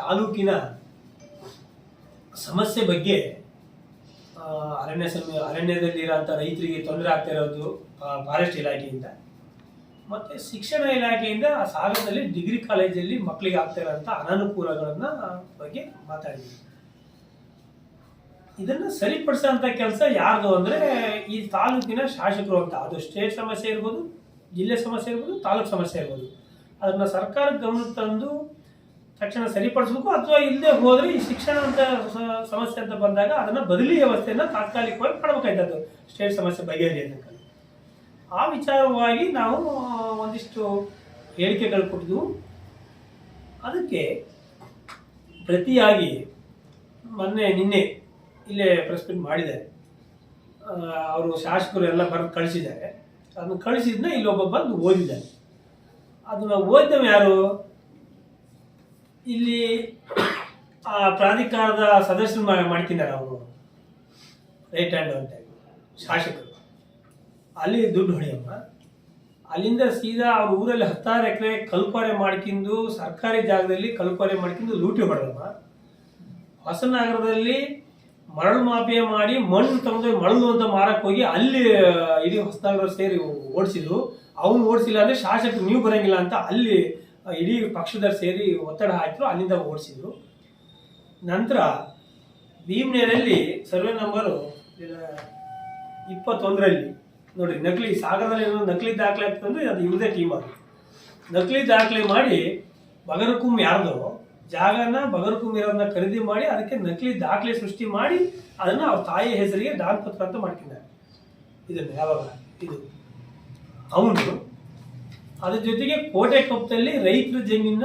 ತಾಲೂಕಿನ ಸಮಸ್ಯೆ ಬಗ್ಗೆ ಅರಣ್ಯ ಸಮ ಅರಣ್ಯದಲ್ಲಿರೋಂಥ ರೈತರಿಗೆ ತೊಂದರೆ ಆಗ್ತಾ ಇರೋದು ಫಾರೆಸ್ಟ್ ಇಲಾಖೆಯಿಂದ. ಮತ್ತು ಶಿಕ್ಷಣ ಇಲಾಖೆಯಿಂದ ಆ ಸಾಗರದಲ್ಲಿ ಡಿಗ್ರಿ ಕಾಲೇಜಲ್ಲಿ ಮಕ್ಕಳಿಗೆ ಆಗ್ತಾ ಇರೋಂಥ ಅನಾನುಕೂಲಗಳನ್ನ ಬಗ್ಗೆ ಮಾತಾಡಿದ್ವಿ. ಇದನ್ನ ಸರಿಪಡಿಸೋಂಥ ಕೆಲಸ ಯಾರ್ದು ಅಂದ್ರೆ, ಈ ತಾಲೂಕಿನ ಶಾಸಕರು ಅಂತ. ಅದು ಸ್ಟೇಟ್ ಸಮಸ್ಯೆ ಇರ್ಬೋದು, ಜಿಲ್ಲೆ ಸಮಸ್ಯೆ ಇರ್ಬೋದು, ತಾಲೂಕು ಸಮಸ್ಯೆ ಇರ್ಬೋದು. ಅದನ್ನ ಸರ್ಕಾರ ಗಮನ ತಂದು ತಕ್ಷಣ ಸರಿಪಡಿಸ್ಬೇಕು ಅಥವಾ ಇಲ್ಲದೆ ಹೋದ್ರೆ ಈ ಶಿಕ್ಷಣ ಅಂತ ಸಮಸ್ಯೆ ಅಂತ ಬಂದಾಗ ಅದನ್ನ ಬದಲಿ ವ್ಯವಸ್ಥೆಯನ್ನ ತಾತ್ಕಾಲಿಕವಾಗಿ ಮಾಡಬೇಕಾಯ್ತದ್ದು ಸ್ಟೇಟ್ ಸಮಸ್ಯೆ ಬಗೆಹರಿಯೋದಕ್ಕೆ ಆ ವಿಚಾರವಾಗಿ ನಾವು ಒಂದಿಷ್ಟು ಹೇಳಿಕೆಗಳು ಕೊಟ್ಟಿದ್ವು. ಅದಕ್ಕೆ ಪ್ರತಿಯಾಗಿ ಮೊನ್ನೆ, ನಿನ್ನೆ ಇಲ್ಲೇ ಪ್ರೆಸ್ ಮಾಡಿದ್ದಾರೆ. ಅವರು ಶಾಸಕರು ಎಲ್ಲ ಬರೆದು ಕಳಿಸಿದ್ದಾರೆ. ಅದನ್ನು ಕಳಿಸಿದ್ನ ಇಲ್ಲೊಬ್ಬ ಬಂದು ಓದಿದ್ದಾರೆ ಅದನ್ನ ಓದಿದವ ಯಾರು? ಇಲ್ಲಿ ಆ ಪ್ರಾಧಿಕಾರದ ಸದಸ್ಯರು ಮಾಡ್ತಿದ್ದಾರೆ ಅವರು. ರೈಟ್ ಹ್ಯಾಂಡ್ ಅಂತ. ಶಾಸಕರು. ಅಲ್ಲಿ ದುಡ್ಡು ಹೊಡೆಯಮ್ಮ. ಅಲ್ಲಿಂದ ಸೀದಾ ಅವ್ರ ಊರಲ್ಲಿ ಹತ್ತಾರು ಎಕರೆ ಕಲ್ಪಾರೆ ಮಾಡ್ಕೊಂಡು ಸರ್ಕಾರಿ ಜಾಗದಲ್ಲಿ ಕಲ್ಪಾರೆ ಮಾಡ್ಕೊಂಡು ಲೂಟಿ ಹೊಡೆದಮ್ಮ. ಹೊಸನಗರದಲ್ಲಿ ಮರಳು ಮಾಫಿಯಾ ಮಾಡಿ ಮಣ್ಣು ತಗೊಂಡು ಮರಳು ಅಂತ ಮಾರಕ್ ಹೋಗಿ ಅಲ್ಲಿ, ಇಡೀ ಹೊಸನಗರ ಸೇರಿ ಓಡಿಸಿದ್ರು. ಅವನು ಓಡಿಸಿಲ್ಲ ಅಂದ್ರೆ ಶಾಸಕರು ನೀವು ಬರಂಗಿಲ್ಲ ಅಂತ ಅಲ್ಲಿ ಇಡೀ ಪಕ್ಷದವ್ರು ಸೇರಿ ಒತ್ತಡ ಹಾಕಿದ್ರು ಅಲ್ಲಿಂದ ಓಡಿಸಿದ್ರು. ನಂತರ ಭೀಮ್ನೇರಲ್ಲಿ ಸರ್ವೆ ನಂಬರು ಇಪ್ಪತ್ತೊಂದರಲ್ಲಿ. ನೋಡಿ, ನಕಲಿ, ಸಾಗರದಲ್ಲಿ ಏನೋ ನಕಲಿ ದಾಖಲೆ ಆಗ್ತಂದ್ರೆ ಅದು ಇವ್ರದೇ ಟೀಮ್ ಅದು. ನಕಲಿ ದಾಖಲೆ ಮಾಡಿ ಬಗರಕುಂ ಯಾರ್ದೋ, ಜಾಗನ ಬಗರಕುಂ ಇರೋದನ್ನ ಖರೀದಿ ಮಾಡಿ ಅದಕ್ಕೆ ನಕಲಿ ದಾಖಲೆ ಸೃಷ್ಟಿ ಮಾಡಿ ಅದನ್ನು ಅವ್ರ ತಾಯಿ ಹೆಸರಿಗೆ ದಾನ್ ಪತ್ರ ಅಂತ ಮಾಡ್ಕಿದ್ದಾರೆ ಇದನ್ನು ಯಾವಾಗ? ಇದು. ಅವನು ಅದ್ರ ಜೊತೆಗೆ ಕೋಟೆ ಕೊಪ್ಪದಲ್ಲಿ ರೈತರ ಜಮೀನ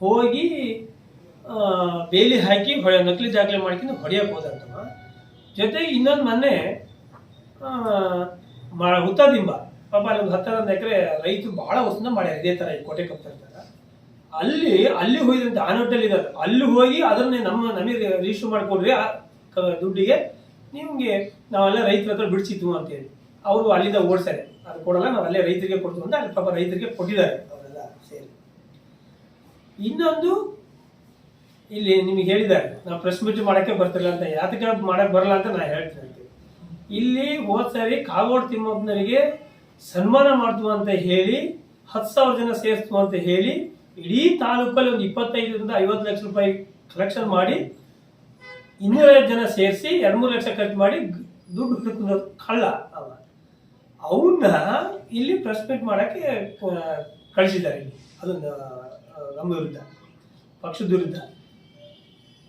ಹೋಗಿ ಬೇಲಿ ಹಾಕಿ ಹೊಳೆ ನಕಲಿ ದಾಖಲೆ ಮಾಡ್ಕೊಂಡು ಹೊಡೆಯಕ್ಕೆ ಹೋದಂತವ. ಜೊತೆಗೆ ಇನ್ನೊಂದು ಮೊನ್ನೆ ಹುತ್ತದಿಂಬ, ಪಾಪ ಅಲ್ಲಿ ಒಂದು ಹತ್ತರೊಂದು ಎಕರೆ ರೈತರು ಬಹಳ ವರ್ಷದಿಂದ ಮಾಡ್ಯಾರ ಇದೇ ಥರ ಈ ಕೋಟೆ ಕೊಪ್ಪ ಅಲ್ಲಿ ಅಲ್ಲಿ ಹೋಗಿದಂತ ಆನೋಟಲ್ಲಿ ಇದ್ದಾರೆ ಅಲ್ಲಿ ಹೋಗಿ ಅದನ್ನೇ ನಮ್ಮ, ನಮಗೆ ರಿಜಿಸ್ಟರ್ ಮಾಡಿಕೊಡ್ರಿ ದುಡ್ಡಿಗೆ ನಿಮಗೆ ನಾವೆಲ್ಲ ರೈತರ ಹತ್ರ ಬಿಡಿಸಿದ್ವು ಅಂತೇಳಿ. ಅವರು ಅಲ್ಲಿಂದ ಓಡಿಸ್ತಾರೆ ಅದು ಕೊಡಲ್ಲ ನಾವು ಅಲ್ಲೇ ರೈತರಿಗೆ ಕೊಡ್ತೀವಿ ಅಂತ ಅಲ್ಲಿ ಪಾಪ ರೈತರಿಗೆ ಕೊಟ್ಟಿದ್ದಾರೆ. ಅವರೆಲ್ಲ ಸೇರಿ. ಇನ್ನೊಂದು ಇಲ್ಲಿ ನಿಮಗೆ ಹೇಳಿದ್ದಾರೆ. ನಾವು ಪ್ರೆಸ್ ಮೀಟ್ ಮಾಡಕ್ಕೆ ಬರ್ತಿಲ್ಲ ಅಂತ. ಯಾತಕ್ಕೆ ಮಾಡಕ್ಕೆ ಬರಲ್ಲ ಅಂತ ನಾ ಹೇಳ್ತೀನಿ ಇಲ್ಲಿ ಹೋದ್ ಸಾರಿ ಕಾಗೋಡು ತಿಮ್ಮಪ್ಪನವರಿಗೆ ಸನ್ಮಾನ ಮಾಡ್ತು ಅಂತ ಹೇಳಿ ಹತ್ತು ಸಾವಿರ ಜನ ಸೇರಿಸ್ತು ಅಂತ ಹೇಳಿ ಇಡೀ ತಾಲೂಕಲ್ಲಿ ಒಂದು ಇಪ್ಪತ್ತೈದರಿಂದ ಐವತ್ತು ಲಕ್ಷ ರೂಪಾಯಿ ಕಲೆಕ್ಷನ್ ಮಾಡಿ ಇನ್ನೂರೈವತ್ತು ಜನ ಸೇರಿಸಿ ಎರಡು ಮೂರು ಲಕ್ಷ ಖರ್ಚು ಮಾಡಿ ದುಡ್ಡು ಹುಡುಕಿದ ಕಳ್ಳ. ಅವ ಅವನ್ನ ಇಲ್ಲಿ ಪ್ರೆಸ್ಪೆಕ್ಟ್ ಮಾಡಕ್ಕೆ ಆ, ಕಳಿಸಿದ್ದಾರೆ ಇಲ್ಲಿ. ಅದೊಂದು ನಮ್ಮ ವಿರುದ್ಧ ಪಕ್ಷದ ವಿರುದ್ಧ.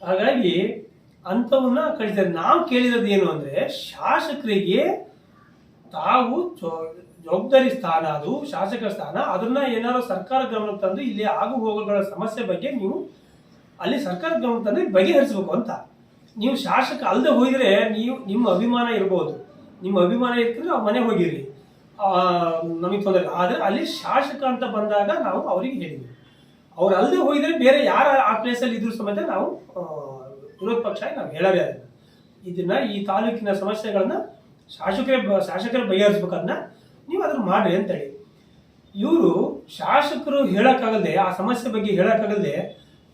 ಹಾಗಾಗಿ ಅಂಥವನ್ನ ಕಳಿಸಿದ್ದಾರೆ. ನಾವು ಕೇಳಿರೋದು ಏನು ಅಂದ್ರೆ ಶಾಸಕರಿಗೆ ತಾವು ಜವಾಬ್ದಾರಿ ಸ್ಥಾನ ಅದು ಶಾಸಕರ ಸ್ಥಾನ ಅದನ್ನ ಏನಾದ್ರು ಸರ್ಕಾರ ಗಮನ ತಂದು ಇಲ್ಲಿ ಆಗು ಹೋಗುಗಳ ಸಮಸ್ಯೆ ಬಗ್ಗೆ ನೀವು ಅಲ್ಲಿ ಸರ್ಕಾರ ಗಮನ ತಂದ್ರೆ ಬಗೆಹರಿಸಬೇಕು ಅಂತ. ನೀವು ಶಾಸಕ ಅಲ್ಲದೆ ಹೋಗಿದ್ರೆ ನೀವು ನಿಮ್ಮ ಅಭಿಮಾನ ಇರ್ಬೋದು. ನಿಮ್ಮ ಅಭಿಮಾನ ಇತ್ತು ಅವ್ರ ಮನೆ ಹೋಗಿರಲಿ. ನಮಗೆ ತೊಂದರೆ ಆದರೆ ಅಲ್ಲಿ ಶಾಸಕ ಅಂತ ಬಂದಾಗ ನಾವು ಅವರಿಗೆ ಹೇಳಿದ್ವಿ. ಅವ್ರು ಅಲ್ಲದೆ ಹೋಗಿದ್ರೆ ಬೇರೆ ಯಾರ ಆ ಪ್ಲೇಸಲ್ಲಿ ಇದ್ರು ಸಮೇತ ನಾವು ವಿರೋಧ ಪಕ್ಷ ನಾವು ಹೇಳೋದೇ ಅದನ್ನ ಇದನ್ನ ಈ ತಾಲೂಕಿನ ಸಮಸ್ಯೆಗಳನ್ನ ಶಾಸಕರೇ ಶಾಸಕರೇ ಬಗೆಹರಿಸ್ಬೇಕನ್ನ ನೀವು ಅದನ್ನ ಮಾಡ್ರಿ ಅಂತೇಳಿ. ಇವರು ಶಾಸಕರು ಹೇಳಕ್ಕಾಗಲ್ದೆ, ಆ ಸಮಸ್ಯೆ ಬಗ್ಗೆ ಹೇಳಕ್ಕಾಗಲ್ದೆ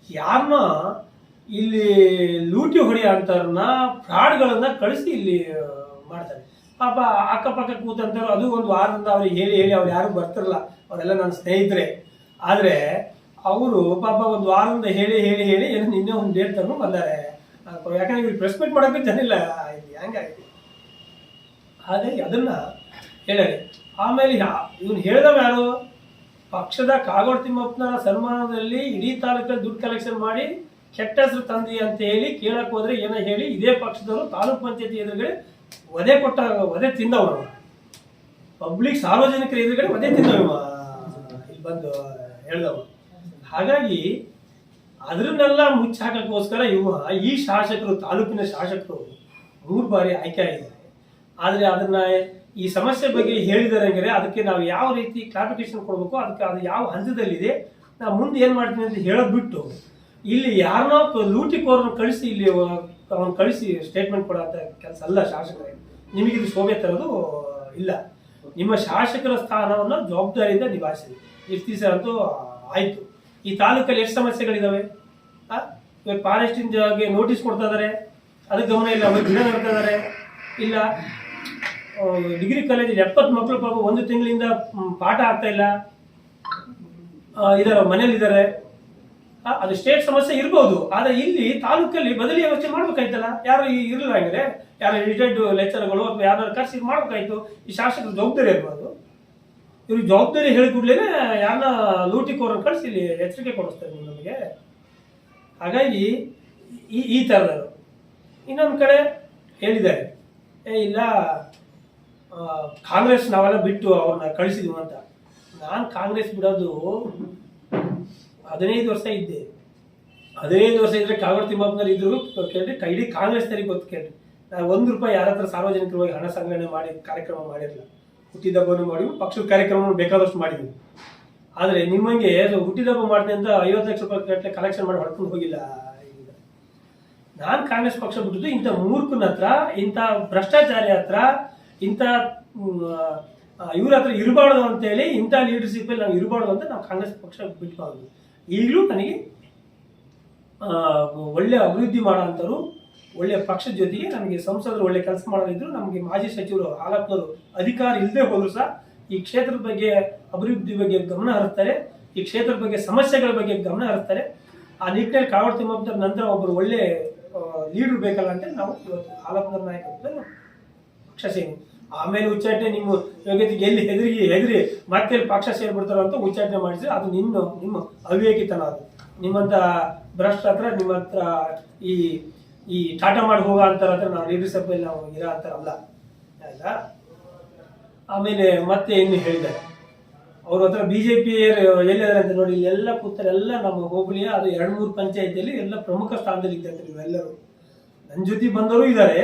ಯಾರನ್ನ ಇಲ್ಲಿ ಲೂಟಿ ಹೊಡೆಯೋ ಅಂತಾರನ್ನ ಫ್ರಾಡ್ಗಳನ್ನ ಕಳಿಸಿ ಇಲ್ಲಿ ಮಾಡ್ತಾರೆ. ಪಾಪ ಅಕ್ಕಪಕ್ಕ ಕೂತಂತವ್ರು ಅದು ಒಂದು ವಾರದಿಂದ ಅವ್ರಿಗೆ ಹೇಳಿ ಹೇಳಿ ಅವ್ರು ಯಾರು ಬರ್ತಿರಲ್ಲ. ಅವರೆಲ್ಲ ನನ್ನ ಸ್ನೇಹಿತರೆ. ಆದರೆ ಅವರು ಪಾಪ ಒಂದು ವಾರದಿಂದ ಹೇಳಿ ಹೇಳಿ ಹೇಳಿ ಏನು ನಿನ್ನೆ ಒಂದು ಡೇಟ್ ತಗೊಂಡು ಬಂದಾರೆ. ಯಾಕಂದ್ರೆ ಇವ್ರಿಗೆ ಪ್ರೆಸ್ ಮೀಟ್ ಜನ ಇಲ್ಲ ಇಲ್ಲಿ ಹಂಗಾಗಿ ಅದನ್ನ ಹೇಳಿ ಆಮೇಲೆ ಇವನು ಹೇಳಿದವ ಯಾರು? ಪಕ್ಷದ ಕಾಗೋಡು ತಿಮ್ಮಪ್ಪನ ಸನ್ಮಾನದಲ್ಲಿ ಇಡೀ ತಾಲೂಕಲ್ಲಿ ದುಡ್ಡು ಕಲೆಕ್ಷನ್ ಮಾಡಿ ಕೆಟ್ಟ ಹೆಸರು ತಂದಿ ಅಂತ ಹೇಳಿ ಕೇಳಕ್ ಹೋದ್ರೆ ಏನೋ ಹೇಳಿ ಇದೇ ಪಕ್ಷದವರು ತಾಲೂಕ್ ಪಂಚಾಯತಿ ಎದುರುಗಡೆ ವಧೆ ಕೊಟ್ಟ ವಧೆ ತಿಂದವ ಪಬ್ಲಿಕ್ ಸಾರ್ವಜನಿಕರ ಎದುರುಗಡೆ ವಧೆ ತಿಂದವ. ಇಲ್ಲಿ ಬಂದು ಹೇಳ್ದವ ಹಾಗಾಗಿ ಅದನ್ನೆಲ್ಲ ಮುಚ್ಚಿ ಹಾಕೋಕ್ಕೋಸ್ಕರ ಇವ, ಈ ಶಾಸಕರು, ತಾಲೂಕಿನ ಶಾಸಕರು ಮೂರು ಬಾರಿ ಆಯ್ಕೆ ಆಗಿದ್ದಾರೆ ಆದರೆ ಅದನ್ನ ಈ ಸಮಸ್ಯೆ ಬಗ್ಗೆ ಹೇಳಿದಾರೆ ಅದಕ್ಕೆ ನಾವು ಯಾವ ರೀತಿ ಕ್ಲಾರಿಫಿಕೇಶನ್ ಕೊಡಬೇಕು, ಅದಕ್ಕೆ ಅದು ಯಾವ ಹಂತದಲ್ಲಿದೆ ನಾವು ಮುಂದೆ ಏನು ಮಾಡ್ತೀನಿ ಅಂತ ಹೇಳೋದು ಬಿಟ್ಟು, ಇಲ್ಲಿ ಯಾರನ್ನೋ ಲೂಟಿಕೋರನ್ನ ಕಳಿಸಿ ಇಲ್ಲಿ ಅವನು ಕಳಿಸಿ ಸ್ಟೇಟ್ಮೆಂಟ್ ಕೊಡೋಂಥ ಕೆಲಸ ಅಲ್ಲ ಶಾಸಕರೇ. ನಿಮಗೆ ಇದು ಶೋಭೆ ತರೋದು ಇಲ್ಲ. ನಿಮ್ಮ ಶಾಸಕರ ಸ್ಥಾನವನ್ನು ಜವಾಬ್ದಾರಿಯಿಂದ ನಿಭಾಯಿಸಿದೆ ಇಷ್ಟು ದಿವಸ ಅಂತೂ ಆಯಿತು. ಈ ತಾಲೂಕಲ್ಲಿ ಎಷ್ಟು ಸಮಸ್ಯೆಗಳಿದ್ದಾವೆ ಇವಾಗ ಫಾರೆಸ್ಟಿಂದಾಗೆ ನೋಟಿಸ್ ಕೊಡ್ತಾ ಇದ್ದಾರೆ ಅದಕ್ಕೆ ಗಮನ ಇಲ್ಲ ಅವ್ರಿಗೆ ಗಿಡ ನೆಡ್ತಾ ಇದಾರೆ. ಇಲ್ಲ. ಡಿಗ್ರಿ ಕಾಲೇಜಲ್ಲಿ ಎಪ್ಪತ್ತು ಮಕ್ಕಳು ಪಾಪ ಒಂದು ತಿಂಗಳಿಂದ ಪಾಠ ಆಗ್ತಾ ಇಲ್ಲ. ಇದಾರೆ ಮನೇಲಿದ್ದಾರೆ. ಅದು ಸ್ಟೇಟ್ ಸಮಸ್ಯೆ ಇರ್ಬೋದು, ಆದ್ರೆ ಇಲ್ಲಿ ತಾಲೂಕಲ್ಲಿ ಬದಲಿ ವ್ಯವಸ್ಥೆ ಮಾಡ್ಬೇಕಾಯ್ತಲ್ಲ? ಯಾರು ಇರಲಿಲ್ಲ ಹಂಗಾರೆ ಯಾರು ರಿಟೈರ್ಡ್ ಲೆಕ್ಚರ್ಗಳು ಅಥವಾ ಯಾರು ಕರ್ಸಿ ಮಾಡ್ಬೇಕಾಯ್ತು? ಈ ಶಾಸಕರ ಜವಾಬ್ದಾರಿ ಇರ್ಬೋದು. ಇವ್ರಿಗೆ ಜವಾಬ್ದಾರಿ ಹೇಳಿ ಕೂಡಲೇ ಯಾರನ್ನ ಲೂಟಿಕೋರನ್ನು ಕಳಿಸಿ ಇಲ್ಲಿ ಎಚ್ಚರಿಕೆ ಕೊಡಿಸ್ತಾರೆ ನೀವು ನಮಗೆ. ಹಾಗಾಗಿ ಈ ಈ ಥರದವರು ಇನ್ನೊಂದು ಕಡೆ ಹೇಳಿದ್ದಾರೆ, ಏ, ಇಲ್ಲ ಕಾಂಗ್ರೆಸ್ ನಾವೆಲ್ಲ ಬಿಟ್ಟು ಅವ್ರನ್ನ ಕಳಿಸಿದ್ವಿ ಅಂತ. ನಾನು ಕಾಂಗ್ರೆಸ್ ಬಿಡೋದು ಹದಿನೈದು ವರ್ಷ ಇದ್ದೆ. ಹದಿನೈದು ವರ್ಷ ಇದ್ರೆ ಕಾಗಡ್ ತಿಮ್ಮಪ್ಪನವ್ರು ಇದ್ರು, ಕೇಳ್ರಿ ಕಾಂಗ್ರೆಸ್ ತರಿ ಗೊತ್ತು ಕೇಳಿ ನಾನು ಒಂದು ರೂಪಾಯಿ ಯಾರ ಹತ್ರ ಸಾರ್ವಜನಿಕವಾಗಿ ಹಣ ಸಂಗ್ರಹಣೆ ಮಾಡಿ, ಕಾರ್ಯಕ್ರಮ ಮಾಡಿರಲಿಲ್ಲ. ಹುಟ್ಟಿದಬ್ಬನೂ ಮಾಡಿದ್ವಿ ಪಕ್ಷದ ಕಾರ್ಯಕ್ರಮ ಬೇಕಾದಷ್ಟು ಮಾಡಿದ್ವಿ. ಆದರೆ ನಿಮ್ಮಂಗೆ ಹುಟ್ಟಿದಬ್ಬ ಮಾಡಿದೆ ಅಂತ ಐವತ್ತು ಲಕ್ಷ ರೂಪಾಯಿ ಗಟ್ಟಲೆ ಕಲೆಕ್ಷನ್ ಮಾಡಿ ಹೊಡ್ಕೊಂಡು ಹೋಗಿಲ್ಲ ಈಗ. ನಾನು ಕಾಂಗ್ರೆಸ್ ಪಕ್ಷ ಬಿಟ್ಟಿದ್ದು ಇಂಥ ಮೂರ್ಖನ ಹತ್ರ, ಇಂಥ ಭ್ರಷ್ಟಾಚಾರಿ ಹತ್ರ, ಇಂಥ ಇವ್ರ ಹತ್ರ ಇರಬಾರ್ದು ಅಂತೇಳಿ ಇಂಥ ಲೀಡರ್ಶಿಪ್ ನಾವು ಇರಬಾರ್ದು ಅಂತ ನಾವು ಕಾಂಗ್ರೆಸ್ ಪಕ್ಷ ಬಿಟ್ಟು ಈಗಲೂ ನನಗೆ ಒಳ್ಳೆ ಅಭಿವೃದ್ಧಿ ಮಾಡೋಂಥವ್ರು ಒಳ್ಳೆ ಪಕ್ಷದ ಜೊತೆಗೆ ನಮಗೆ ಸಂಸದರು ಒಳ್ಳೆ ಕೆಲಸ ಮಾಡೋದಿದ್ರು ನಮಗೆ ಮಾಜಿ ಸಚಿವರು, ಹಾಲಪ್ಪನವರು ಅಧಿಕಾರ ಇಲ್ಲದೆ ಹೋದ್ರು ಸಹ ಈ ಕ್ಷೇತ್ರದ ಬಗ್ಗೆ ಅಭಿವೃದ್ಧಿ ಬಗ್ಗೆ ಗಮನ ಹರಿಸ್ತಾರೆ, ಈ ಕ್ಷೇತ್ರದ ಬಗ್ಗೆ ಸಮಸ್ಯೆಗಳ ಬಗ್ಗೆ ಗಮನ ಹರಿಸ್ತಾರೆ. ಆ ನಿಟ್ಟಿನಲ್ಲಿ ಕಾವಡ್ ತಿಮ್ಮಪ್ಪನ ನಂತರ ಒಬ್ಬರು ಒಳ್ಳೆ ಲೀಡರ್ ಬೇಕಲ್ಲ ಅಂತ ನಾವು ಇವತ್ತು ಹಾಲಪ್ಪನವ್ರ ನಾಯಕತ್ವದಲ್ಲಿ ಪಕ್ಷ ಸೇರಿ ಆಮೇಲೆ ಉಚ್ಚಾಟನೆ ನಿಮ್ಮ ಯೋಗ್ಯತೆಗೆ ಎಲ್ಲಿ ಹೆದರಿಗೆ ಹೆದರಿ ಮತ್ತೆ ಪಕ್ಷ ಸೇರ್ಬಿಡ್ತಾರೋ ಅಂತ ಉಚ್ಚಾಟನೆ ಮಾಡಿಸಿ ಅದು ನಿನ್ನ ನಿಮ್ಮ ಅವಿವೇಕಿತನ ಅದು. ನಿಮ್ಮಂತ ಭ್ರಷ್ಟ ಹತ್ರ, ನಿಮ್ಮ ಹತ್ರ ಈ ಈ ಟಾಟಾ ಮಾಡಿ ಹೋಗೋ ಅಂತಾರ ಹತ್ರ ನಾವು ಸಭೆಯಲ್ಲಿ ನಾವು ಇರೋ ಅಂತಾರಲ್ಲ ಅಲ್ಲ. ಆಮೇಲೆ ಮತ್ತೆ ಇನ್ನು ಹೇಳಿದ್ದಾರೆ. ಅವ್ರ ಹತ್ರ ಬಿ ಜೆ ಪಿ ಎಲ್ಲಿದ್ದಾರೆ ಅಂತ ನೋಡಿ ಎಲ್ಲ ಕೂತಾರೆಲ್ಲ ನಮ್ಮ ಹೋಬಳಿಯ, ಅದು ಎರಡು ಮೂರು ಪಂಚಾಯತಿಯಲ್ಲಿ ಎಲ್ಲ ಪ್ರಮುಖ ಸ್ಥಾನದಲ್ಲಿ ಇದ್ದಾರೆ ಇವೆಲ್ಲರೂ ನನ್ನ ಜೊತೆ ಬಂದವರು ಇದ್ದಾರೆ,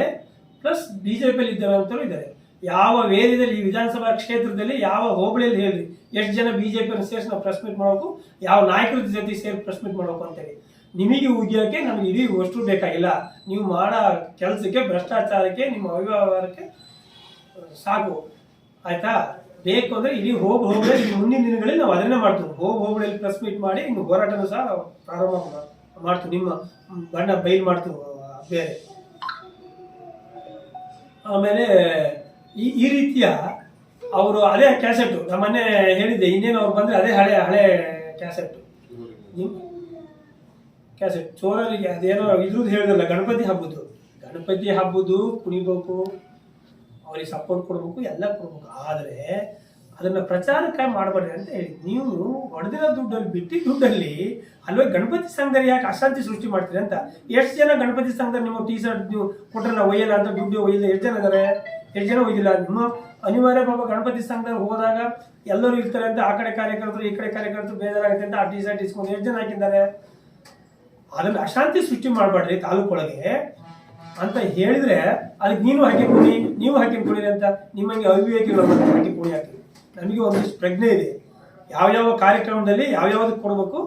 ಪ್ಲಸ್ ಬಿ ಜೆ ಪಿಯಲ್ಲಿ ಇದ್ದಾರೆ ಅಂತವರು ಇದ್ದಾರೆ. ಯಾವ ವೇದಿಯಲ್ಲಿ, ಈ ವಿಧಾನಸಭಾ ಕ್ಷೇತ್ರದಲ್ಲಿ ಯಾವ ಹೋಬಳಿಯಲ್ಲಿ ಹೇಳ್ರಿ? ಎಷ್ಟು ಜನ ಬಿ ಜೆ ಸೇರಿಸಿ ನಾವು ಪ್ರೆಸ್ ಮೀಟ್ ಮಾಡಬೇಕು? ಯಾವ ನಾಯಕರ ಜೊತೆ ಸೇರಿ ಪ್ರೆಸ್ ಮೀಟ್ ಮಾಡಬೇಕು ಅಂತೇಳಿ ನಿಮಗೆ ಉದ್ಯೋಗಕ್ಕೆ ನಮ್ಗೆ ಇಡೀ ಅಷ್ಟು ಬೇಕಾಗಿಲ್ಲ. ನೀವು ಮಾಡೋ ಕೆಲಸಕ್ಕೆ, ಭ್ರಷ್ಟಾಚಾರಕ್ಕೆ, ನಿಮ್ಮ ಅವ್ಯವಹಾರಕ್ಕೆ ಸಾಕು. ಆಯ್ತಾ? ಬೇಕು ಅಂದರೆ ಇಡೀ ಹೋಗಿ ಹೋಗಲೇ ಮುಂದಿನ ದಿನಗಳಲ್ಲಿ ನಾವು ಅದನ್ನೇ ಮಾಡ್ತೀವಿ. ಹೋಗಿ ಹೋಬಳಿಯಲ್ಲಿ ಪ್ರೆಸ್ ಮೀಟ್ ಮಾಡಿ, ಇನ್ನು ಹೋರಾಟನೂ ಸಹ ಪ್ರಾರಂಭ ಮಾಡ್ತೀವಿ. ನಿಮ್ಮ ಬಣ್ಣ ಬೈಲ್ ಮಾಡ್ತೀವಿ ಬೇರೆ. ಆಮೇಲೆ ಈ ಈ ರೀತಿಯ ಅವರು ಅದೇ ಕ್ಯಾಸೆಟ್ ನಮ್ಮನ್ನೇ ಹೇಳಿದ್ದೆ ಇನ್ನೇನು ಅವ್ರು ಬಂದ್ರೆ ಅದೇ ಹಳೆ ಹಳೆ ಕ್ಯಾಸೆಟ್ ಕ್ಯಾಸೆಟ್ ಚೋರರಿಗೆ ಅದೇನೋ ಇದ್ರದ್ದು ಹೇಳಿದಲ್ಲ ಗಣಪತಿ ಹಬ್ಬದ್ದು. ಗಣಪತಿ ಹಬ್ಬದ್ದು ಕುಣಿಬೇಕು ಅವ್ರಿಗೆ ಸಪೋರ್ಟ್ ಕೊಡ್ಬೇಕು ಎಲ್ಲ ಕೊಡ್ಬೇಕು. ಆದರೆ ಅದನ್ನ ಪ್ರಚಾರಕ್ಕೆ ಮಾಡಬೇಡ್ರಿ ಅಂತ ಹೇಳಿ ನೀವು ಹೊಡೆದಿರೋ ದುಡ್ಡಲ್ಲಿ ಬಿಟ್ಟಿ ದುಡ್ಡಲ್ಲಿ ಅಲ್ವೇ ಗಣಪತಿ ಸಂಘದಲ್ಲಿ ಯಾಕೆ ಅಶಾಂತಿ ಸೃಷ್ಟಿ ಮಾಡ್ತೀರಿ ಅಂತ? ಎಷ್ಟು ಜನ ಗಣಪತಿ ಸಂಘದಲ್ಲಿ ನಿಮ್ಮ ಟೀ ಶರ್ಟ್ ನೀವು ಕೊಟ್ಟರೆ ನಾವು ಒಯ್ಯಲ್ಲ ಅಂತ ದುಡ್ಡು ಒಯ್ಯಲ್ಲ ಎಷ್ಟು ಜನ ಇದ್ದಾರೆ ಎಷ್ಟು ಜನ ಹೋಗಿಲ್ಲ. ನಿಮ್ಮ ಅನಿವಾರ್ಯ ಪಾಪ ಗಣಪತಿ ಸಂಘದಲ್ಲಿ ಹೋದಾಗ ಎಲ್ಲರೂ ಇರ್ತಾರೆ ಅಂತ ಆ ಕಡೆ ಕಾರ್ಯಕರ್ತರು, ಈ ಕಡೆ ಕಾರ್ಯಕರ್ತರು ಬೇಜಾರಾಗುತ್ತೆ ಅಂತ ಆ ಟೀ ಶರ್ಟ್ ಇಸ್ಕೊಂಡು ಎಷ್ಟು ಜನ ಹಾಕಿದ್ದಾರೆ. ಅದನ್ನ ಅಶಾಂತಿ ಸೃಷ್ಟಿ ಮಾಡಬೇಡ್ರಿ ತಾಲೂಕೊಳಗೆ ಅಂತ ಹೇಳಿದ್ರೆ ಅದಕ್ಕೆ ನೀನು ಹಾಕಿ ಕೊಡಿ, ನೀವು ಹಾಕಿ ಕೊಡಿರಿ ಅಂತ ನಿಮಗೆ ಅವಿವೇಕಿಗಳು ಹಾಕಿ ಕೊಡಿ ಹಾಕಿ. ನಮಗೆ ಒಂದಿಷ್ಟು ಪ್ರಜ್ಞೆ ಇದೆ. ಯಾವ್ಯಾವ ಕಾರ್ಯಕ್ರಮದಲ್ಲಿ ಯಾವ್ಯಾವ್ದಕ್ಕೆ ಕೊಡಬೇಕು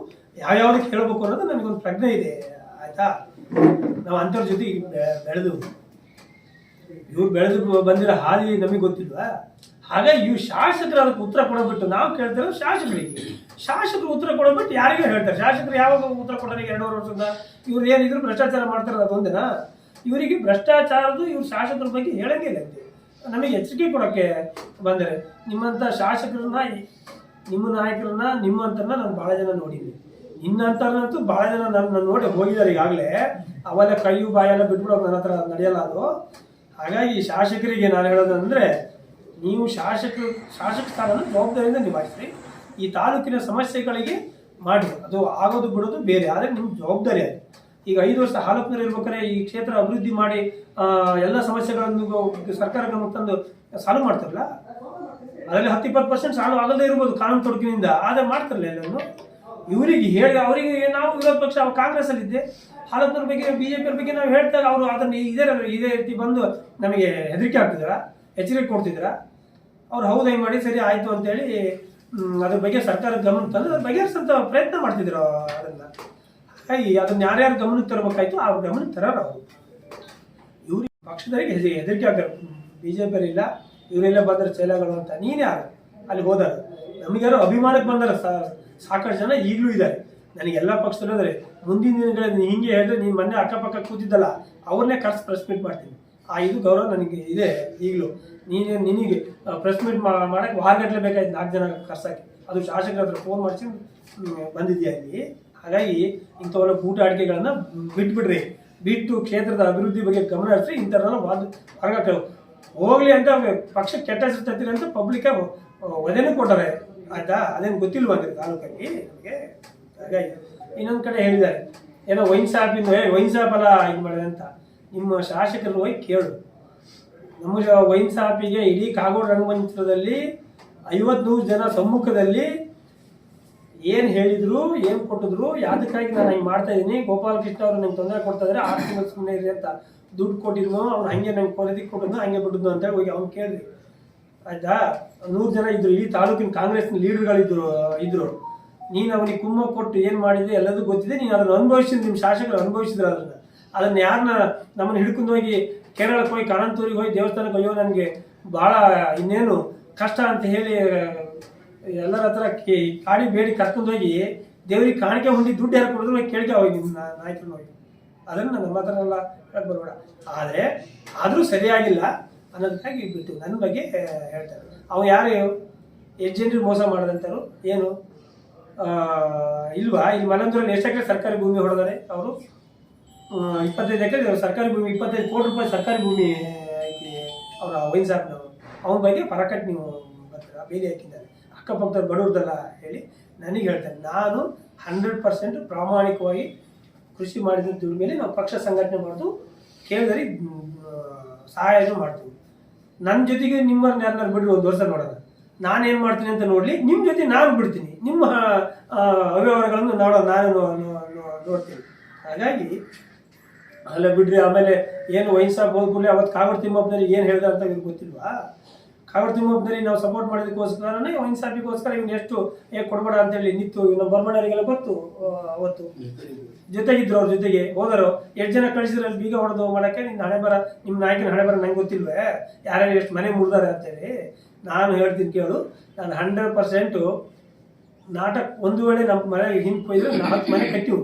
ಯಾವ್ಯಾವ್ದಕ್ಕೆ ಹೇಳಬೇಕು ಅನ್ನೋದು ನಮಗೊಂದು ಪ್ರಜ್ಞೆ ಇದೆ. ಆಯ್ತಾ? ನಾವು ಅಂಥವ್ರ ಜೊತೆ ಬೆಳೆದು ಇವ್ರು ಬೆಳೆದು ಬಂದಿರೋ ಹಾದಿ ನಮಗೆ ಗೊತ್ತಿಲ್ವಾ? ಹಾಗೆ ಇವು ಶಾಸಕರು ಅದಕ್ಕೆ ಉತ್ತರ ಕೊಡಬಿಟ್ಟು ನಾವು ಕೇಳ್ತಿರೋ ಶಾಸಕರಿಗೆ. ಶಾಸಕರು ಉತ್ತರ ಕೊಡಬಿಟ್ಟು ಯಾರಿಗೂ ಹೇಳ್ತಾರೆ. ಶಾಸಕರು ಯಾವಾಗ ಉತ್ತರ ಕೊಡೋರು ಎರಡೂವರೆ ವರ್ಷದ ಇವ್ರು ಏನಿದ್ರು ಭ್ರಷ್ಟಾಚಾರ ಮಾಡ್ತಾರೆ ಅದೊಂದಿನ? ಇವರಿಗೆ ಭ್ರಷ್ಟಾಚಾರದ್ದು ಇವ್ರು ಶಾಸಕರ ಬಗ್ಗೆ ಹೇಳಂಗಿಲ್ಲ ಅಂತೆ. ನಮಗೆ ಎಚ್ಚರಿಕೆ ಕೊಡೋಕ್ಕೆ ಬಂದರೆ ನಿಮ್ಮಂಥ ಶಾಸಕರನ್ನ, ನಿಮ್ಮ ನಾಯಕರನ್ನ ನಿಮ್ಮಂತರನ್ನ ನಾನು ಭಾಳ ಜನ ನೋಡಿದ್ದೀನಿ. ನಿನ್ನಂತರನ್ನಂತೂ ಭಾಳ ಜನ ನನ್ನ ನೋಡಿ ಹೋಗಿದ್ದಾರೆ ಈಗಾಗಲೇ. ಅವೆಲ್ಲ ಕೈಯು ಬಾಯೆಲ್ಲ ಬಿಟ್ಬಿಡೋಕೆ ನನ್ನ ಹತ್ರ ನಡೆಯಲ್ಲ ಅದು. ಹಾಗಾಗಿ ಶಾಸಕರಿಗೆ ನಾನು ಹೇಳೋದಂದ್ರೆ, ನೀವು ಶಾಸಕ ಶಾಸಕ ಸ್ಥಾನನ ಜವಾಬ್ದಾರಿಯಿಂದ ನಿಭಾಯಿಸ್ರಿ. ಈ ತಾಲೂಕಿನ ಸಮಸ್ಯೆಗಳಿಗೆ ಮಾಡಿ ಅದು ಆಗೋದು ಬಿಡೋದು ಬೇರೆ, ಆದರೆ ನಿಮ್ಮ ಜವಾಬ್ದಾರಿ ಅದು. ಈಗ ಐದು ವರ್ಷ ಹಾಲಪ್ಪನವ್ರು ಇರ್ಬೇಕಾದ್ರೆ ಈ ಕ್ಷೇತ್ರ ಅಭಿವೃದ್ಧಿ ಮಾಡಿ ಎಲ್ಲ ಸಮಸ್ಯೆಗಳನ್ನು ಸರ್ಕಾರ ತಂದು ಸಾಲ್ವ್ ಮಾಡ್ತಾರಲ್ಲ? ಅದರಲ್ಲಿ ಹತ್ತು ಇಪ್ಪತ್ತು ಪರ್ಸೆಂಟ್ ಸಾಲ್ವ್ ಆಗದೇ ಇರ್ಬೋದು ಕಾನೂನು ತೊಡಕಿನಿಂದ. ಆದರೆ ಮಾಡ್ತಾರಲ್ಲ ಎಲ್ಲವನ್ನು ಇವರಿಗೆ ಹೇಳಿ, ಅವರಿಗೆ ನಾವು ವಿರೋಧ ಪಕ್ಷ ಕಾಂಗ್ರೆಸ್ ಅಲ್ಲಿ ಬಿ ಬಗ್ಗೆ ಬಿಜೆಪಿ ಬಗ್ಗೆ ನಾವು ಹೇಳ್ದಾಗ ಅವರು ಅದನ್ನು ಇದೇ ಇದೇ ರೀತಿ ಬಂದು ನಮಗೆ ಹೆದರಿಕೆ ಆಗ್ತಿದ್ರ ಎಚ್ಚರಿಕೆ ಕೊಡ್ತಿದ್ರ. ಅವ್ರು ಹೌದು, ಹೆಂಗೆ ಮಾಡಿ, ಸರಿ ಆಯ್ತು ಅಂತೇಳಿ ಅದ್ರ ಬಗ್ಗೆ ಸರ್ಕಾರದ ಗಮನಕ್ಕೆ ತಂದು, ಅದ್ರ ಬಗೆಹರಿಸಂತ ಪ್ರಯತ್ನ ಮಾಡ್ತಿದ್ರು ಅದನ್ನ ಹಾಗಾಗಿ ಅದನ್ನ ಯಾರ್ಯಾರು ಗಮನಕ್ಕೆ ತರಬೇಕಾಯ್ತು ಅವ್ರ ಗಮನಕ್ಕೆ ತರೋರು ಅವರು. ಇವ್ರಿಗೆ ಪಕ್ಷದವರಿಗೆ ಹೆದರಿ, ಹೆದರಿಕೆ ಆಗ್ತಾರೆ. ಬಿ ಜೆ ಇಲ್ಲ, ಇವರೆಲ್ಲ ಬಂದ್ರೆ ಚೈಲಗಳು ಅಂತ, ನೀನು ಯಾರು? ಅಲ್ಲಿ ಹೋದಾಗ. ನಮಗ್ಯಾರು ಅಭಿಮಾನಕ್ಕೆ ಬಂದಾರ ಸಾಕಷ್ಟು ಜನ ಈಗಲೂ ಇದ್ದಾರೆ. ನನಗೆ ಎಲ್ಲ ಪಕ್ಷದಲ್ಲೂ ಅಂದರೆ ಮುಂದಿನ ದಿನಗಳಲ್ಲಿ ನೀನು ಹಿಂಗೆ ಹೇಳಿದ್ರೆ ನೀನು ಮೊನ್ನೆ ಅಕ್ಕಪಕ್ಕ ಕೂತಿದ್ದಲ್ಲ, ಅವ್ರನ್ನೇ ಕರ್ಸಿ ಪ್ರೆಸ್ ಮೀಟ್ ಮಾಡ್ತೀನಿ. ಆ ಇದು ಗೌರವ ನನಗೆ ಇದೆ ಈಗಲೂ. ನೀನು ನಿನಗೆ ಪ್ರೆಸ್ ಮೀಟ್ ಮಾಡೋಕ್ಕೆ ವಾರಗಟ್ಟಲೆ ಬೇಕಾಯ್ತು ನಾಲ್ಕು ಜನ ಕರ್ಸಾಕಿ ಅದು ಶಾಸಕರ ಹತ್ರ ಫೋನ್ ಮಾಡಿಸಿ ಬಂದಿದ್ದೀಯ ಅಲ್ಲಿ ಹಾಗಾಗಿ ಇಂಥವೆಲ್ಲ ಊಟ ಅಡಿಕೆಗಳನ್ನು ಬಿಟ್ಬಿಡ್ರಿ. ಬಿಟ್ಟು ಕ್ಷೇತ್ರದ ಅಭಿವೃದ್ಧಿ ಬಗ್ಗೆ ಗಮನ ಹರಿಸಿ ಇಂಥವ್ರನ್ನ ವಾದ ಹೊರಗಾಕ ಹೋಗ್ಲಿ ಅಂತ ಪಕ್ಷ ಕೆಟ್ಟ ಹೆಸರು ಅಂತ ಪಬ್ಲಿಕ್ ವಧೆನೂ ಕೊಟ್ಟಾರೆ ಆಯ್ತಾ? ಅದೇನು ಗೊತ್ತಿಲ್ವಾ ತಾಲೂಕಲ್ಲಿ? ನಮಗೆ? ಹಾಗಾಗಿ ಇನ್ನೊಂದು ಕಡೆ ಹೇಳಿದ್ದಾರೆ, ಏನೋ ವೈನ್ ಶಾಪಿಂದ ವೈನ್ ಸಾಪಲ್ಲ ಇದು ಮಾಡಿದೆ ಅಂತ. ನಿಮ್ಮ ಶಾಸಕರು ಹೋಗಿ ಕೇಳು. ನಮ್ಮ ವೈನ್ ಶಾಪಿಗೆ ಇಡೀ ಕಾಗೋಡು ರಂಗಮಂದಿರದಲ್ಲಿ ಐವತ್ನೂರು ಜನ ಸಮ್ಮುಖದಲ್ಲಿ ಏನು ಹೇಳಿದ್ರು, ಏನು ಕೊಟ್ಟಿದ್ರು, ಯಾವ್ದಕ್ಕಾಗಿ ನಾನು ಹಿಂಗೆ ಮಾಡ್ತಾ ಇದ್ದೀನಿ ಗೋಪಾಲಕೃಷ್ಣ ಅವರು ನಂಗೆ ತೊಂದರೆ ಕೊಡ್ತಾ ಇದ್ರೆ, ಆರು ತಿಂಗಳು ಸುಮ್ಮನೆ ಇರಿ ಅಂತ ದುಡ್ಡು ಕೊಟ್ಟಿದ್ನು ಅವ್ನು ಹಂಗೆ ನಂಗೆ ಕೊರದಿಗೆ ಕೊಟ್ಟಿದ್ನು ಹಂಗೆ ಬಿಟ್ಟಿದ್ನು ಅಂತ ಹೇಳಿ ಹೋಗಿ ಅವ್ನು ಕೇಳಿದ್ರಿ ಆಯ್ತಾ? ನೂರು ಜನ ಇದ್ರು, ಈ ತಾಲೂಕಿನ ಕಾಂಗ್ರೆಸ್ ಲೀಡರ್ಗಳಿದ್ರು ಇದ್ರು ನೀನು ಅವನಿಗೆ ಕುಮ್ಮ ಕೊಟ್ಟು ಏನು ಮಾಡಿದೆ ಎಲ್ಲದೂ ಗೊತ್ತಿದೆ, ನೀನು ಅದನ್ನು ಅನುಭವಿಸಿದ ನಿಮ್ಮ ಶಾಸಕರು ಅನುಭವಿಸಿದ್ರು ಅದನ್ನ. ಅದನ್ನ ಯಾರನ್ನ ನಮ್ಮನ್ನು ಹಿಡ್ಕೊಂಡು ಹೋಗಿ, ಕೇರಳಕ್ಕೆ ಹೋಗಿ, ಕಾಣಂತೂರಿಗೆ ಹೋಗಿ, ದೇವಸ್ಥಾನಕ್ಕೆ ಅಯ್ಯೋ, ನನಗೆ ಭಾಳ ಇನ್ನೇನು ಕಷ್ಟ ಅಂತ ಹೇಳಿ, ಎಲ್ಲರ ಹತ್ರ ಕಾಡಿ ಬೇಡಿ ಕರ್ಕೊಂಡು ಹೋಗಿ, ದೇವ್ರಿಗೆ ಕಾಣಿಕೆ ಹೊಂದಿ ದುಡ್ಡು ಯಾರು ಕೊಡಿದ್ರು ಕೇಳಿಕೆ ಹೋಗಿ ನಾಯಕರು ಹೋಗಿ. ಅದನ್ನು ನಮ್ಮ ಹತ್ರ ಎಲ್ಲ ಹೇಳಕ್ ಬರಬೇಡ. ಆದರೆ ಆದರೂ ಸರಿಯಾಗಿಲ್ಲ ಅನ್ನೋದಕ್ಕಾಗಿ ಬಿಟ್ಟು ನನ್ನ ಬಗ್ಗೆ ಹೇಳ್ತಾರೆ ಅವ ಯಾರು, ಎಷ್ಟು ಜನರಿಗೆ ಮೋಸ ಮಾಡಿದಂಥವ್ರು ಏನು? ಇಲ್ವಾ? ಇಲ್ಲಿ ಮನಂದೂರಲ್ಲಿ ಎಷ್ಟು ಎಕರೆ ಸರ್ಕಾರಿ ಭೂಮಿ ಹೊಡೆದಾರೆ ಅವರು. ಇಪ್ಪತ್ತೈದು ಎಕರೆ ಸರ್ಕಾರಿ ಭೂಮಿ, ಇಪ್ಪತ್ತೈದು ಕೋಟಿ ರೂಪಾಯಿ ಸರ್ಕಾರಿ ಭೂಮಿ ಐತಿ ಅವರ ವೈನ್ ಸಾಬ್ನವರು ಅವನ ಬಗ್ಗೆ ಪರಕಟ್ ನೀವು ಬರ್ತೀರ? ಬೇಲಿ ಹಾಕಿದ್ದಾರೆ. ಅಕ್ಕಪಕ್ಕದ ಬಡವ್ರದಲ್ಲ ಹೇಳಿ ನನಗೆ ಹೇಳ್ತಾರೆ. ನಾನು ಹಂಡ್ರೆಡ್ ಪರ್ಸೆಂಟ್ ಪ್ರಾಮಾಣಿಕವಾಗಿ ಕೃಷಿ ಮಾಡಿದ ದುಡ್ಡು ಮೇಲೆ ನಾವು ಪಕ್ಷ ಸಂಘಟನೆ ಮಾಡೋದು ಕೇಳಿದರೆ ಸಹಾಯನೂ ಮಾಡ್ತೀವಿ. ನನ್ನ ಜೊತೆಗೆ ನಿಮ್ಮನ್ನ ಯಾರನ್ನ ಬಿಡ್ರಿ ಒಂದು ವರ್ಷ ನೋಡೋಣ. ನಾನೇನು ಮಾಡ್ತೀನಿ ಅಂತ ನೋಡಲಿ ನಿಮ್ಮ ಜೊತೆ ನಾನು ಬಿಡ್ತೀನಿ. ನಿಮ್ಮ ಅವ್ಯವಹಾರಗಳನ್ನು ನೋಡೋ ನಾನು ನೋಡ್ತೀನಿ. ಹಾಗಾಗಿ, ಅಲ್ಲ ಬಿಡ್ರಿ, ಆಮೇಲೆ ಏನು ವೈನ್ ಶಾಪ್ ಹೋದ ಕೂಡಲೇ ಅವತ್ತು ಕಾಗಡ ತಿಮ್ಮಪ್ಪನಲ್ಲಿ ಏನು ಹೇಳ್ದ ಅಂತ ನಿಮ್ಗೆ ಗೊತ್ತಿಲ್ವಾ? ಕಾವಡ್ ತಿಮ್ಮಪ್ಪನಲ್ಲಿ ನಾವು ಸಪೋರ್ಟ್ ಮಾಡಿದಕ್ಕೋಸ್ಕರನೇ ವೈನ್ ಶಾಪಿಗೋಸ್ಕರ ಇವ್ನು ಎಷ್ಟು, ಏ, ಕೊಡಬೇಡ ಅಂತೇಳಿ ನಿಂತು ನಮ್ಮ ಬರ್ಮಣ್ಣರಿಗೆಲ್ಲ ಗೊತ್ತು ಅವತ್ತು. ಜೊತೆಗಿದ್ರು ಅವ್ರ ಜೊತೆಗೆ. ಹೋದರು. ಎಷ್ಟು ಜನ ಕಳಿಸಿದ್ರೆ ಅಲ್ಲಿ ಬೀಗ ಹೊಡೆದು ಮಾಡಕ್ಕೆ? ನಿನ್ನ ಹಣೆ ಬರ ನಿಮ್ಮ ನಾಯಕನ ಹಣೆ ಬರ ನಂಗೆ ಗೊತ್ತಿಲ್ವೇ? ಯಾರ್ಯಾರು ಎಷ್ಟು ಮನೆ ಮುರಿದಾರೆ ಅಂತೇಳಿ. ನಾನು ಹೇಳ್ತೀನಿ ಕೇಳು. ನಾನು ಹಂಡ್ರೆಡ್ ಪರ್ಸೆಂಟು ನಾಟಕ ಒಂದು ವೇಳೆ ನಮ್ಮ ಮನೆ ಹಿಂದೆ ಕೊಯ್ದು ಹತ್ತು ಮನೆ ಕಟ್ಟಿವು.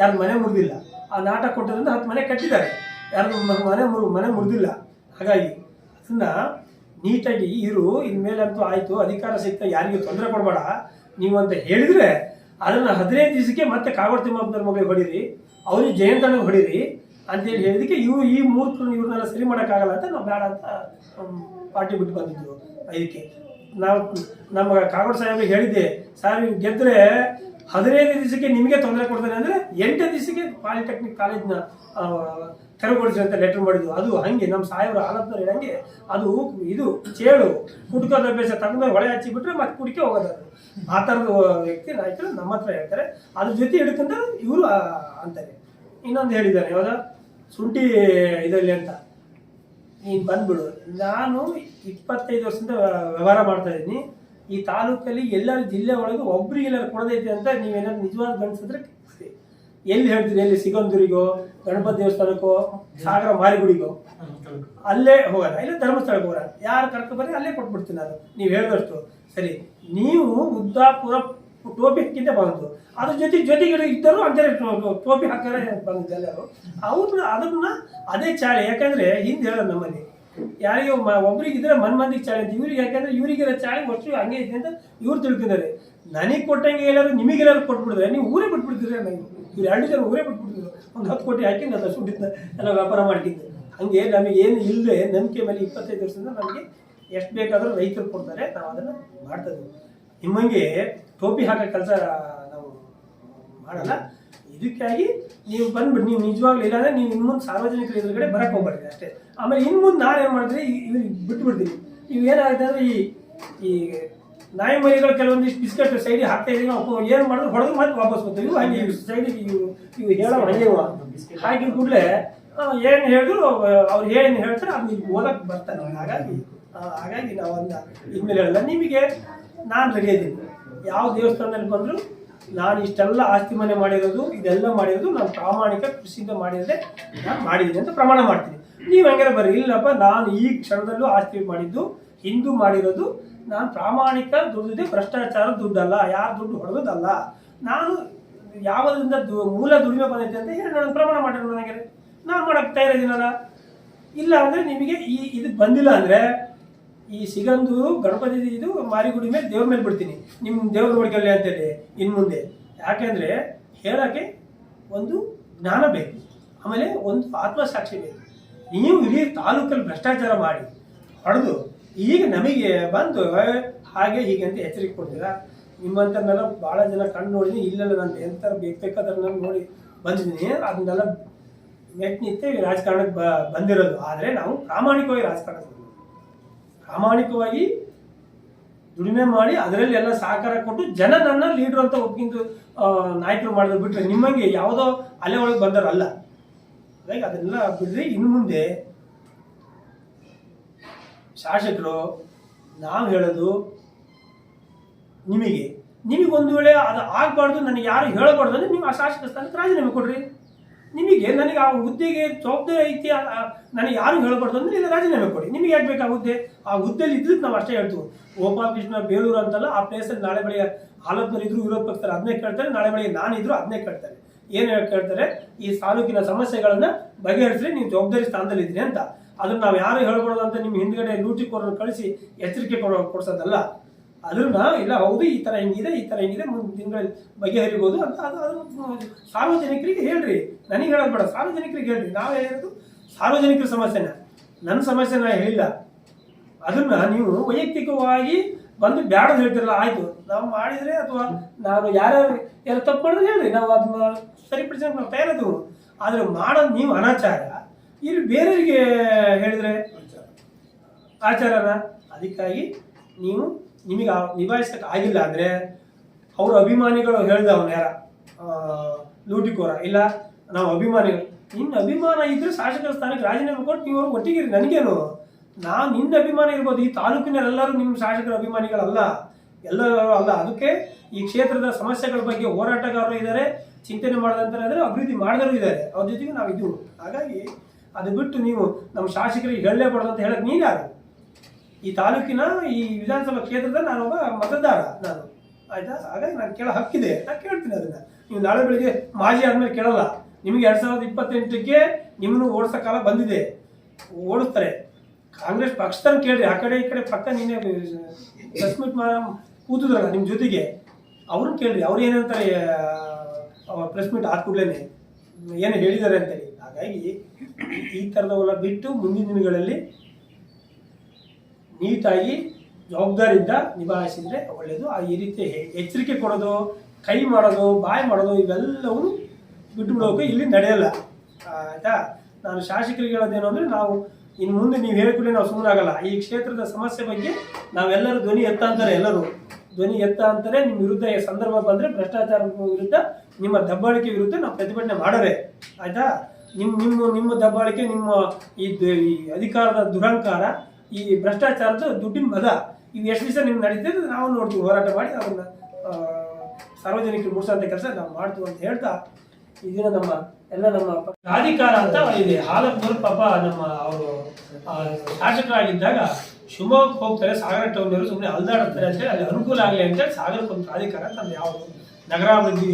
ಯಾರು ಮನೆ ಮುರಿದಿಲ್ಲ. ಆ ನಾಟಕ ಕೊಟ್ಟದ್ರಿಂದ ಹತ್ತು ಮನೆ ಕಟ್ಟಿದ್ದಾರೆ. ಯಾರು ಮನೆ ಮುರು ಮನೆ ಮುರಿದಿಲ್ಲ. ಹಾಗಾಗಿ ಅದನ್ನ ನೀಟಾಗಿ ಇರು. ಇನ್ಮೇಲಂತೂ ಆಯಿತು. ಅಧಿಕಾರ ಸಿಗ್ತಾ ಯಾರಿಗೂ ತೊಂದರೆ ಕೊಡಬೇಡ. ನೀವು ಅಂತ ಹೇಳಿದರೆ ಅದನ್ನು ಹದಿನೈದು ದಿವಸಕ್ಕೆ ಮತ್ತೆ ಕಾಗೋಡು ತಿಮ್ಮಪ್ಪನವ್ರ ಮಗಳಿಗೆ ಹೊಡೀರಿ. ಅವ್ರಿಗೆ ಜಯಂತನಿಗೆ ಹೊಡೀರಿ. ಅಂತೇಳಿ ಹೇಳಿದಕ್ಕೆ ಇವು ಈ ಮೂರ್ಖರು ಇವ್ರನ್ನೆಲ್ಲ ಸರಿ ಮಾಡೋಕ್ಕಾಗಲ್ಲ ಅಂತ ನಾವು ಬೇಡ ಅಂತ ಪಾರ್ಟಿ ಬಿಟ್ಟು ಬಂದಿದ್ರು ಇದಕ್ಕೆ ನಾವು, ನಮ್ಮ ಕಾಗೋಡು ಸಾಹೇಬ್ರಿಗೆ ಹೇಳಿದ್ದೆ ಸರ್ ನೀವು ಗೆದ್ರೆ ಹದಿನೈದು ದಿವಸಕ್ಕೆ ನಿಮಗೆ ತೊಂದರೆ ಕೊಡ್ತಾರೆ ಅಂದರೆ ಎಂಟನೇ ದಿವಸಕ್ಕೆ ಪಾಲಿಟೆಕ್ನಿಕ್ ಕಾಲೇಜ್ನ ತೆರವುಗೊಳಿಸಿ ಅಂತ ಲೆಟರ್ ಮಾಡಿದ್ವು ಅದು ಹಂಗೆ ನಮ್ಮ ಸಾಹೇಬರು ಹಾಲತ್ನವ್ರು ಹೇಳಂಗೆ, ಅದು ಇದು ಚೇಳು ಕುಡ್ಕೋದ ಅಭ್ಯಾಸ ತಗೊಂಡು ಹೊಳೆ ಹಚ್ಚಿಬಿಟ್ರೆ ಮತ್ತೆ ಕುಡಿಕೆ ಹೋಗೋದು ಆ ಥರದ ವ್ಯಕ್ತಿ, ನಾಯಕರು ನಮ್ಮ ಹತ್ರ ಹೇಳ್ತಾರೆ, ಅದ್ರ ಜೊತೆ ಹಿಡ್ಕೊಂಡ್ರೆ ಇವರು ಅಂತಾರೆ. ಇನ್ನೊಂದು ಹೇಳಿದ್ದಾರೆ ಇವಾಗ ಶುಂಠಿ ಇದರಲ್ಲಿ ಅಂತ. ನೀನು ಬಂದ್ಬಿಡು. ನಾನು ಇಪ್ಪತ್ತೈದು ವರ್ಷದಿಂದ ವ್ಯವಹಾರ ಮಾಡ್ತಾ ಇದ್ದೀನಿ. ಈ ತಾಲೂಕಲ್ಲಿ ಎಲ್ಲರ ಜಿಲ್ಲೆ ಒಳಗೆ ಒಬ್ರಿಗೆ ಎಲ್ಲರೂ ಕೊಡದೈತೆ ಅಂತ ನೀವೇನಾದ್ರು ನಿಜವಾದ ಗಣಿಸಿದ್ರೆ ಸರಿ. ಎಲ್ಲಿ ಹೇಳ್ತೀರಿ? ಎಲ್ಲಿ? ಸಿಗಂದೂರಿಗೋ, ಗಣಪತಿ ದೇವಸ್ಥಾನಕ್ಕೋ, ಸಾಗರ ಮಾರಿಗುಡಿಗೋ? ಅಲ್ಲೇ ಹೋಗೋಣ. ಇಲ್ಲ, ಧರ್ಮಸ್ಥಳಕ್ಕೆ ಹೋಗೋಣ. ಯಾರು ಕರ್ಕೊಂಡು ಬರ್ರಿ ಅಲ್ಲೇ ಕೊಟ್ಬಿಡ್ತೀನಿ ನಾನು. ನೀವು ಹೇಳಿದಷ್ಟು. ಸರಿ. ನೀವು ಉದ್ದಾಪುರ ಟೋಪಿ ಹಾಕಿದ್ದೆ ಬಂತು ಅದ್ರ ಜೊತೆ ಜೊತೆಗೆ ಇದ್ದರು ಅಂತೇಳಿ ಟೋ- ಟೋಪಿ ಹಾಕಾರೆ ಬಂದಿದ್ದು ಎಲ್ಲರೂ ಅದನ್ನ ಅದೇ ಚಾಳಿ. ಯಾಕಂದ್ರೆ ಹಿಂದೆ ಹೇಳೋದು ನಮ್ಮಲ್ಲಿ. ಯಾರಿಗೆ ಒಬ್ರಿಗೆ ಇದ್ರೆ ಮನ್ ಮಂದಿಗೆ ಚಾಳಿ ಅಂತ. ಇವ್ರಿಗೆ ಯಾಕಂದ್ರೆ ಇವರಿಗಿರೋ ಚಾಳಿ ಒಟ್ಟು ಹಂಗೆ ಇದೆ ಅಂತ ಇವ್ರು ತಿಳ್ಕೊಂಡಿದ್ದಾರೆ ನನಗೆ ಕೊಟ್ಟಂಗೆ ಎಲ್ಲರೂ ನಿಮಗೆಲ್ಲರೂ ಕೊಟ್ಬಿಡಿದ್ರೆ, ನೀವು ಊರೇ ಬಿಟ್ಬಿಡ್ತಿದ್ರೆ ಇವ್ರು ಎರಡು ಜನ ಊರೇ ಬಿಟ್ಬಿಡ್ತಿದ್ರು. ಒಂದು ಹತ್ತು ಕೋಟಿ ಹಾಕಿ ನಾನು ಸುಟ್ಟಿದ್ದ ಎಲ್ಲ ವ್ಯಾಪಾರ ಮಾಡ್ತಿದ್ದೆ. ಹಂಗೆ ನಮಗೆ ಏನು ಇಲ್ಲದೆ ನಂಬಿಕೆ ಮೇಲೆ ಇಪ್ಪತ್ತೈದು ವರ್ಷದಿಂದ ನಮಗೆ ಎಷ್ಟು ಬೇಕಾದರೂ ರೈತರು ಕೊಡ್ತಾರೆ, ನಾವು ಅದನ್ನು ಮಾಡ್ತಾ ನಿಮ್ಮಂಗೆ ಟೋಪಿ ಹಾಕೋ ಕೆಲಸ ನಾವು ಮಾಡಲ್ಲ. ಇದಕ್ಕಾಗಿ ನೀವು ಬಂದ್ಬಿಡಿ ನೀವು ನಿಜವಾಗ್ಲೂ ಇಲ್ಲಾಂದ್ರೆ ನೀವು ಇನ್ನು ಮುಂದೆ ಸಾರ್ವಜನಿಕರ ಎದುರುಗಡೆ ಬರಕ್ಕೆ ಹೋಗ್ಬಾರ್ದು ಅಷ್ಟೇ. ಆಮೇಲೆ ಇನ್ನು ಮುಂದೆ ನಾನು ಏನು ಮಾಡಿದ್ರೆ ಇವ್ರಿಗೆ ಬಿಟ್ಬಿಡ್ತೀನಿ. ನೀವು ಏನಾಗುತ್ತೆ ಅಂದರೆ ಈ ಈ ನಾಯಿ ಮರಿಗಳು ಕೆಲವೊಂದಿಷ್ಟು ಬಿಸ್ಕೆಟ್ ಸೈಡಿಗೆ ಹಾಕ್ತಾ ಇದೀವಿ ನಾವು ಏನು ಮಾಡಿದ್ರು ಹೊಡೆದು ಮತ್ತೆ ವಾಪಸ್ ಬರ್ತೀವಿ ಹಾಗೆ ಹಂಗೆ ಇವು ಸೈಡಿಗೆ ಇವು ಇವು ಹೇಳೋ ಹಂಗೆ. ಹಾಕಿದ ಕೂಡಲೇ ಏನು ಹೇಳಿದ್ರು ಅವ್ರು ಏನು ಹೇಳ್ತಾರೆ ಅದು ನೀವು ಓದಕ್ಕೆ ಬರ್ತಾನೆ ಹಾಗಾಗಿ ಹಾಗಾಗಿ ನಾವು ಒಂದು ಇದ್ಮೇಲೆ ಹೇಳಲ್ಲ. ನಿಮಗೆ ನಾನು ರೆಡಿ ಇದ್ದೀನಿ ಯಾವ ದೇವಸ್ಥಾನದಲ್ಲಿ ಬಂದರೂ ನಾನು ಇಷ್ಟೆಲ್ಲ ಆಸ್ತಿ ಮನೆ ಮಾಡಿರೋದು, ಇದೆಲ್ಲ ಮಾಡಿರೋದು ನಾನು ಪ್ರಾಮಾಣಿಕ ಕೃಷಿಯಿಂದ ಮಾಡಿದರೆ ನಾನು ಮಾಡಿದ್ದೀನಿ ಅಂತ ಪ್ರಮಾಣ ಮಾಡ್ತೀನಿ. ನೀವು ಹಂಗಾರೆ ಬರ್ರಿ. ಇಲ್ಲಪ್ಪ, ನಾನು ಈ ಕ್ಷಣದಲ್ಲೂ ಆಸ್ತಿ ಮಾಡಿದ್ದು, ಹಿಂದೂ ಮಾಡಿರೋದು, ನಾನು ಪ್ರಾಮಾಣಿಕ ದುಡ್ಡಿದೆ ಭ್ರಷ್ಟಾಚಾರ ದುಡ್ಡಲ್ಲ, ಯಾರು ದುಡ್ಡು ಹೊಡೆದಲ್ಲ ನಾನು ಯಾವುದರಿಂದ ಮೂಲ ದುಡಿಮೆ ಬಂದೈತೆ ಅಂತ ಹೇಳಿ ನಾನು ಪ್ರಮಾಣ ಮಾಡಿರೋದು ನನಗೆ. ನಾನು ಮಾಡೋಕ್ಕೆ ತಯಾರಿದ್ದೀನಲ್ಲ ಇಲ್ಲ ಅಂದರೆ ನಿಮಗೆ ಈ ಇದು ಬಂದಿಲ್ಲ ಅಂದರೆ ಈ ಸಿಗಂದು ಗಣಪತಿ ಇದು ಮಾರಿಗುಡಿ ಮೇಲೆ ದೇವ್ರ ಮೇಲೆ ಬಿಡ್ತೀನಿ. ನಿಮ್ಮ ದೇವ್ರ ನೋಡ್ಕೊಳ್ಳಿ ಅಂತೇಳಿ ಇನ್ನು ಮುಂದೆ. ಯಾಕೆಂದರೆ ಹೇಳಕ್ಕೆ ಒಂದು ಜ್ಞಾನ ಬೇಕು. ಆಮೇಲೆ ಒಂದು ಆತ್ಮಸಾಕ್ಷಿ ಬೇಕು. ನೀವು ಇಡೀ ತಾಲೂಕಲ್ಲಿ ಭ್ರಷ್ಟಾಚಾರ ಮಾಡಿ ಹೊಡೆದು ಈಗ ನಮಗೆ ಬಂದು ಹಾಗೆ ಹೀಗೆ ಅಂತ ಎಚ್ಚರಿಕೆ ಕೊಡ್ತೀರಾ? ನಿಮ್ಮಂಥನ್ನೆಲ್ಲ ಭಾಳ ಜನ ಕಣ್ಣು ನೋಡಿದ್ದೀನಿ ಇಲ್ಲೆಲ್ಲ, ನಾನು ಎಂಥ ಬೇಕಾದ್ರೆ ನಾನು ನೋಡಿ ಬಂದಿದ್ದೀನಿ. ಅದನ್ನೆಲ್ಲ ಮೆಟ್ ರಾಜಕಾರಣಕ್ಕೆ ಬ, ಬಂದಿರೋದು. ಆದರೆ ನಾವು ಪ್ರಾಮಾಣಿಕವಾಗಿ ರಾಜಕಾರಣ. ಪ್ರಾಮಾಣಿಕವಾಗಿ ದುಡಿಮೆ ಮಾಡಿ ಅದರಲ್ಲಿ ಎಲ್ಲ ಸಹಕಾರ ಕೊಟ್ಟು ಜನ ನನ್ನ ಲೀಡರ್ ಅಂತ ಒಪ್ಪಿಂದು ನಾಯಕರು ಮಾಡಿದ್ರು ಬಿಟ್ರೆ ನಿಮ್ಮಂಗೆ ಯಾವುದೋ ಅಲೆ ಒಳಗೆ ಬಂದರಲ್ಲ ಹಾಗಾಗಿ ಅದನ್ನೆಲ್ಲ ಬಿಡ್ರಿ. ಇನ್ನು ಮುಂದೆ ಶಾಸಕರು, ನಾವು ಹೇಳೋದು ನಿಮಗೆ. ನಿಮಗೆ ಒಂದು ವೇಳೆ ಅದು ಆಗಬಾರ್ದು, ನನಗೆ ಯಾರು ಹೇಳಬಾರ್ದು ಅಂದರೆ ನೀವು ಆ ಶಾಸಕ ಸ್ಥಾನಕ್ಕೆ ರಾಜೀನಾಮೆ ಕೊಡ್ರಿ. ನಿಮಗೆ ನನಗೆ ಆ ಹುದ್ದೆಗೆ ಜವಾಬ್ದಾರಿ ಐತಿ ನನಗೆ ಯಾರು ಹೇಳಬಾರ್ದು ಅಂದ್ರೆ ಇಲ್ಲ ರಾಜೀನಾಮೆ ಕೊಡಿ. ನಿಮಗೆ ಯಾಕೆ ಬೇಕು ಆ ಹುದ್ದೆ? ಆ ಹುದ್ದೆಲಿ ಇದ್ದಿದ್ದು ನಾವು ಅಷ್ಟೇ ಹೇಳ್ತೀವಿ. ಗೋಪಾಲಕೃಷ್ಣ ಬೇಲೂರು ಅಂತಲ್ಲ ಆ ಪ್ಲೇಸಲ್ಲಿ ನಾಳೆ ಬೆಳಿಗ್ಗೆ ಹಾಲತ್ನಲ್ಲಿ ಇದ್ರು, ವಿರೋಧ ಪಕ್ಷದಲ್ಲಿ ಅದನ್ನೇ ಕೇಳ್ತಾರೆ, ನಾಳೆ ಬೆಳಿಗ್ಗೆ ನಾನಿದ್ರು ಅದನ್ನೇ ಕೇಳ್ತಾರೆ. ಏನು ಕೇಳ್ತಾರೆ? ಈ ತಾಲೂಕಿನ ಸಮಸ್ಯೆಗಳನ್ನ ಬಗೆಹರಿಸ್ರಿ, ನೀವು ಜವಾಬ್ದಾರಿ ಸ್ಥಾನದಲ್ಲಿ ಇದ್ರಿ ಅಂತ. ಅದನ್ನ ನಾವು ಯಾರು ಹೇಳ್ಬಾರ್ದು ಅಂತ ನಿಮ್ಮ ಹಿಂದ್ಗಡೆ ಲೂಟಿಕೋರನ್ನು ಕಳಿಸಿ ಎಚ್ಚರಿಕೆ ಕೊಡೋ, ಕೊಡ್ಸೋದಲ್ಲ. ಅದನ್ನ ಇಲ್ಲ ಹೌದು ಈ ತರ ಹೆಂಗಿದೆ ಈ ತರ ಹೆಂಗಿದೆ ಮುಂದಿನ ತಿಂಗಳಲ್ಲಿ ಬಗೆಹರಿಬೋದು ಅಂತ ಅದು ಅದು ಸಾರ್ವಜನಿಕರಿಗೆ ಹೇಳ್ರಿ. ನನಗೆ ಹೇಳೋದು ಬೇಡ ಸಾರ್ವಜನಿಕರಿಗೆ ಹೇಳ್ರಿ. ನಾವು ಹೇಳಿರೋದು ಸಾರ್ವಜನಿಕರ ಸಮಸ್ಯೆನ. ನನ್ನ ಸಮಸ್ಯೆ ನಾ ಹೇಳಿಲ್ಲ. ಅದನ್ನ ನೀವು ವೈಯಕ್ತಿಕವಾಗಿ ಬಂದು ಬ್ಯಾಡದು ಹೇಳ್ತಿರಲ್ಲ ಆಯ್ತು. ನಾವು ಮಾಡಿದ್ರೆ ಅಥವಾ ನಾನು ಯಾರ್ಯಾರು ಯಾರು ತಪ್ಪು ಮಾಡಿದ್ರೆ ಹೇಳ್ರಿ. ನಾವು ಅದನ್ನ ಸರಿಪಡಿಸೋಕೆ ನಾವು ತಯಾರದು ಆದ್ರೆ ಮಾಡೋದು ನೀವು ಅನಾಚಾರ. ಇಲ್ಲಿ ಬೇರೆಯವರಿಗೆ ಹೇಳಿದರೆ ಆಚಾರನ? ಅದಕ್ಕಾಗಿ ನೀವು ನಿಮಗೆ ನಿಭಾಯಿಸಕ್ಕೆ ಆಗಿಲ್ಲ ಅಂದ್ರೆ ಅವ್ರ ಅಭಿಮಾನಿಗಳು ಹೇಳ್ದ ಅವನ ಯಾರ ಲೂಟಿಕೋರ. ಇಲ್ಲ, ನಾವು ಅಭಿಮಾನಿಗಳು ನಿನ್ನ ಅಭಿಮಾನ ಇದ್ರೆ ಶಾಸಕರ ಸ್ಥಾನಕ್ಕೆ ರಾಜೀನಾಮೆ ಕೊಟ್ಟು ನೀವು ಒಟ್ಟಿಗಿರಿ. ನನಗೇನು? ನಾನು ನಿನ್ನ ಅಭಿಮಾನ ಇರ್ಬೋದು. ಈ ತಾಲೂಕಿನಲ್ಲೆಲ್ಲರೂ ನಿಮ್ಮ ಶಾಸಕರ ಅಭಿಮಾನಿಗಳಲ್ಲ. ಎಲ್ಲರೂ ಅಲ್ಲ. ಅದಕ್ಕೆ ಈ ಕ್ಷೇತ್ರದ ಸಮಸ್ಯೆಗಳ ಬಗ್ಗೆ ಹೋರಾಟಗಾರರು ಇದ್ದಾರೆ. ಚಿಂತನೆ ಮಾಡಿದಂತಾರೆ ಅಂದರೆ ಅಭಿವೃದ್ಧಿ ಮಾಡಿದವರು ಇದ್ದಾರೆ. ಅವ್ರ ಜೊತೆಗೆ ನಾವು ಇದ್ದೀವಿ ಹಾಗಾಗಿ ಅದು ಬಿಟ್ಟು ನೀವು ನಮ್ಮ ಶಾಸಕರಿಗೆ ಹೇಳಲೇಬಾರ್ದು ಅಂತ ಹೇಳಕ್ ನೀನು ಯಾರು? ಈ ತಾಲೂಕಿನ ಈ ವಿಧಾನಸಭಾ ಕ್ಷೇತ್ರದ ನಾನೊಬ್ಬ ಮತದಾರ ನಾನು. ಆಯ್ತಾ? ಹಾಗಾಗಿ ನಾನು ಕೇಳೋ ಹಕ್ಕಿದೆ. ನಾನು ಕೇಳ್ತೀನಿ ಅದನ್ನ. ನೀವು ನಾಳೆ ಬೆಳಿಗ್ಗೆ ಮಾಜಿ ಆದ್ಮೇಲೆ ಕೇಳಲ್ಲ. ನಿಮಗೆ ಎರಡ್ ಸಾವಿರದ ಇಪ್ಪತ್ತೆಂಟಕ್ಕೆ ನಿಮ್ಮನ್ನು ಓಡಿಸೋ ಕಾಲ ಬಂದಿದೆ. ಓಡಿಸ್ತಾರೆ. ಕಾಂಗ್ರೆಸ್ ಪಕ್ಷದವ್ರು ಕೇಳ್ರಿ. ಆ ಕಡೆ ಈ ಕಡೆ ಪಕ್ಕ ನಿನ್ನೆ ಪ್ರೆಸ್ ಮೀಟ್ ಕೂತಿದ್ರಲ್ಲ ನಿಮ್ಮ ಜೊತೆಗೆ. ಅವ್ರನ್ನ ಕೇಳ್ರಿ. ಅವ್ರು ಏನಂತಾರೆ ಪ್ರೆಸ್ ಮೀಟ್ ಆದ ಕೂಡಲೇ ಏನು ಹೇಳಿದ್ದಾರೆ ಅಂತೇಳಿ. ಹಾಗಾಗಿ ಈ ಥರದವೆಲ್ಲ ಬಿಟ್ಟು ಮುಂದಿನ ದಿನಗಳಲ್ಲಿ ನೀಟಾಗಿ ಜವಾಬ್ದಾರಿಯಿಂದ ನಿಭಾಯಿಸಿದರೆ ಒಳ್ಳೆಯದು ಆ, ಈ ರೀತಿ ಎಚ್ಚರಿಕೆ ಕೊಡೋದು, ಕೈ ಮಾಡೋದು, ಬಾಯಿ ಮಾಡೋದು, ಇವೆಲ್ಲವೂ ಬಿಟ್ಟುಬಿಡೋಕೆ ಇಲ್ಲಿ ನಡೆಯಲ್ಲ. ಆಯಿತಾ? ನಾನು ಶಾಸಕರಿಗೆ ಹೇಳೋದೇನು ಅಂದರೆ, ನಾವು ಇನ್ನು ಮುಂದೆ ನೀವು ಹೇಳಿಕೊಡಿ ನಾವು ಸುಮ್ಮನಾಗಲ್ಲ. ಈ ಕ್ಷೇತ್ರದ ಸಮಸ್ಯೆ ಬಗ್ಗೆ ನಾವೆಲ್ಲರೂ ಧ್ವನಿ ಎತ್ತ ಅಂತಾರೆ ಎಲ್ಲರೂ. ಧ್ವನಿ ಎತ್ತ ಅಂತಾರೆ, ನಿಮ್ಮ ವಿರುದ್ಧ ಈ ಸಂದರ್ಭ ಬಂದರೆ ಭ್ರಷ್ಟಾಚಾರ ವಿರುದ್ಧ, ನಿಮ್ಮ ದಬ್ಬಾಳಿಕೆ ವಿರುದ್ಧ ನಾವು ಪ್ರತಿಭಟನೆ ಮಾಡೋರೆ ಆಯಿತಾ? ನಿಮ್ಮ ನಿಮ್ಮ ನಿಮ್ಮ ದಬ್ಬಾಳಿಕೆ, ನಿಮ್ಮ ಈ ಅಧಿಕಾರದ ದುರಹಂಕಾರ ಈ ಭ್ರಷ್ಟಾಚಾರದ ದುಡ್ಡಿನ ಮದ. ಇವು ಎಷ್ಟು ದಿವಸ ನಿಮ್ಗೆ ನಡೀತಿದ್ರೆ ನಾವು ನೋಡ್ತೀವಿ. ಹೋರಾಟ ಮಾಡಿ ಅವ್ರನ್ನ ಸಾರ್ವಜನಿಕರು ಮುಗಿಸೋಂಥ ಕೆಲಸ ನಾವು ಮಾಡ್ತೀವಿ ಅಂತ ಹೇಳ್ತಾ ಇದನ್ನು ನಮ್ಮ ಎಲ್ಲ ನಮ್ಮ ಪ್ರಾಧಿಕಾರ ಅಂತ ಇದೆ. ಹಾಲಪ್ಪನವ್ರು ಪಾಪ ನಮ್ಮ ಅವರು ಶಾಸಕರಾಗಿದ್ದಾಗ ಶಿವಮೊಗ್ಗಕ್ಕೆ ಹೋಗ್ತಾರೆ ಸಾಗರ ಟೌನವರು ಸುಮ್ಮನೆ ಅಲ್ದಾಡ್ತಾರೆ ಅಂತೇಳಿ ಅಲ್ಲಿ ಅನುಕೂಲ ಆಗಲಿ ಅಂತೇಳಿ ಸಾಗರಕ್ಕೆ ಒಂದು ಪ್ರಾಧಿಕಾರ ತಂದು ಯಾವುದು? ನಗರಾಭಿವೃದ್ಧಿ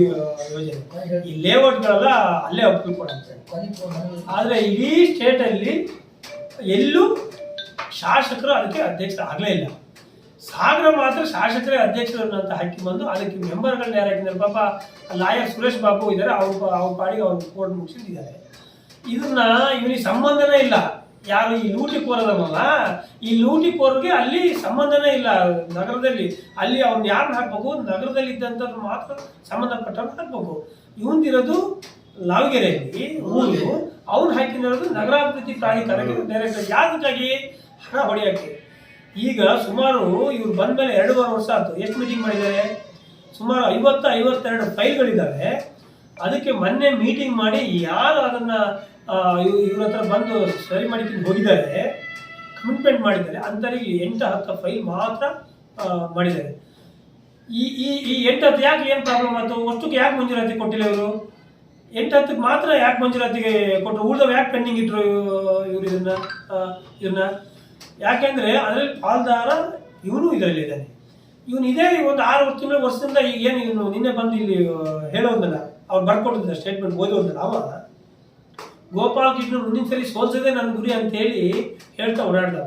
ಯೋಜನೆ. ಈ ಲೇಔಟ್ಗಳೆಲ್ಲ ಅಲ್ಲೇ ಒಪ್ಪಿಕೊಡುತ್ತೆ ಆದರೆ ಇಡೀ ಸ್ಟೇಟಲ್ಲಿ ಎಲ್ಲೂ ಶಾಸಕರು ಅದಕ್ಕೆ ಅಧ್ಯಕ್ಷರು ಆಗಲೇ ಇಲ್ಲ. ಸಾಗರ ಮಾತ್ರ ಶಾಸಕರೇ ಅಧ್ಯಕ್ಷರನ್ನು ಅಂತ ಹಾಕಿ ಬಂದು ಅದಕ್ಕೆ ಮೆಂಬರ್ಗಳನ್ನ ಯಾರು ಹಾಕಿದ್ದಾರೆ? ಪಾಪ ಲಾಯರ್ ಸುರೇಶ್ ಬಾಬು ಇದ್ದಾರೆ. ಅವ್ರ ಅವ್ರ ಪಾಡಿಗೆ ಅವ್ರು ಕೋರ್ಟ್ ಮುಗಿಸಿದ್ದಾರೆ ಇದನ್ನ ಇವನಿಗೆ ಸಂಬಂಧನೇ ಇಲ್ಲ. ಯಾರು ಈ ಲೂಟಿ ಕೋರದವಲ್ಲ ಈ ಲೂಟಿ ಕೋರ್ಗೆ ಅಲ್ಲಿ ಸಂಬಂಧನೇ ಇಲ್ಲ ನಗರದಲ್ಲಿ. ಅಲ್ಲಿ ಅವ್ರನ್ನ ಯಾರನ್ನ ಹಾಕ್ಬೇಕು? ನಗರದಲ್ಲಿ ಇದ್ದಂಥವ್ರು ಮಾತ್ರ ಸಂಬಂಧಪಟ್ಟವ್ರನ್ನ ಹಾಕ್ಬೇಕು. ಇವಂದಿರೋದು ಲಾವಗೆರೆಯಲ್ಲಿ ಊರು ಅವ್ನು ಹಾಕಿರೋದು ನಗರಾಭಿವೃದ್ಧಿ ಪ್ರಾಧಿಕಾರಕ್ಕೆ ಡೈರೆಕ್ಟರ್ ಯಾವ್ದಕ್ಕಾಗಿ? ಹಣ ಹೊಡೆಯೋಕ್ಕೆ. ಈಗ ಸುಮಾರು ಇವ್ರು ಬಂದ ಮೇಲೆ ಎರಡೂವರೆ ವರ್ಷ ಆಯ್ತು. ಎಷ್ಟು ಮೀಟಿಂಗ್ ಮಾಡಿದ್ದಾರೆ? ಸುಮಾರು ಐವತ್ತು, ಐವತ್ತೆರಡು ಫೈಲ್ಗಳಿದ್ದಾವೆ. ಅದಕ್ಕೆ ಮೊನ್ನೆ ಮೀಟಿಂಗ್ ಮಾಡಿ ಯಾರು ಅದನ್ನು ಇವ್ರ ಹತ್ರ ಬಂದು ಸರಿ ಮಾಡಿಕೊಂಡು ಹೋಗಿದ್ದಾರೆ ಕಮಿಟ್ಮೆಂಟ್ ಮಾಡಿದ್ದಾರೆ ಅಂಥವರಿಗೆ ಎಂಟು, ಹತ್ತು ಫೈಲ್ ಮಾತ್ರ ಮಾಡಿದ್ದಾರೆ. ಈ ಈ ಈ ಎಂಟು ಹತ್ತು ಯಾಕೆ ಏನು ಪ್ರಾಬ್ಲಮ್ ಆಯ್ತು? ಅಷ್ಟಕ್ಕೆ ಯಾಕೆ ಮಂಜೂರಾತಿ ಕೊಟ್ಟಿಲ್ಲ ಇವರು? ಎಂಟು ಹತ್ತಕ್ಕೆ ಮಾತ್ರ ಯಾಕೆ ಮಂಜೂರಾತಿಗೆ ಕೊಟ್ಟರು ಉಳಿದವ್ ಯಾಕೆ ಪೆಂಡಿಂಗ್ ಇಟ್ಟರು ಇವರು ಇದನ್ನ ಇದನ್ನ ಯಾಕೆಂದ್ರೆ ಅದರಲ್ಲಿ ಪಾಲ್ದಾರ ಇವನು ಇದರಲ್ಲಿ ಇದ್ದಾನೆ ಇವನು ಇದೇ ಒಂದು ಆರು ತಿಂಗಳ ವರ್ಷದಿಂದ ಈಗ ಏನು ಇವನು ನಿನ್ನೆ ಬಂದು ಇಲ್ಲಿ ಹೇಳೋದಲ್ಲ, ಅವ್ರು ಬರ್ಕೊಟ್ಟಿದ್ದ ಸ್ಟೇಟ್ಮೆಂಟ್ ಓದಿ ಹೋದ ಅವ? ಗೋಪಾಲ್ ಕೃಷ್ಣ ಮುಂದಿನ ಸರಿ ಸೋಲ್ಸೋದೇ ನನ್ನ ಗುರಿ ಅಂತ ಹೇಳಿ ಹೇಳ್ತಾ ಓಡಾಡ್ದವ.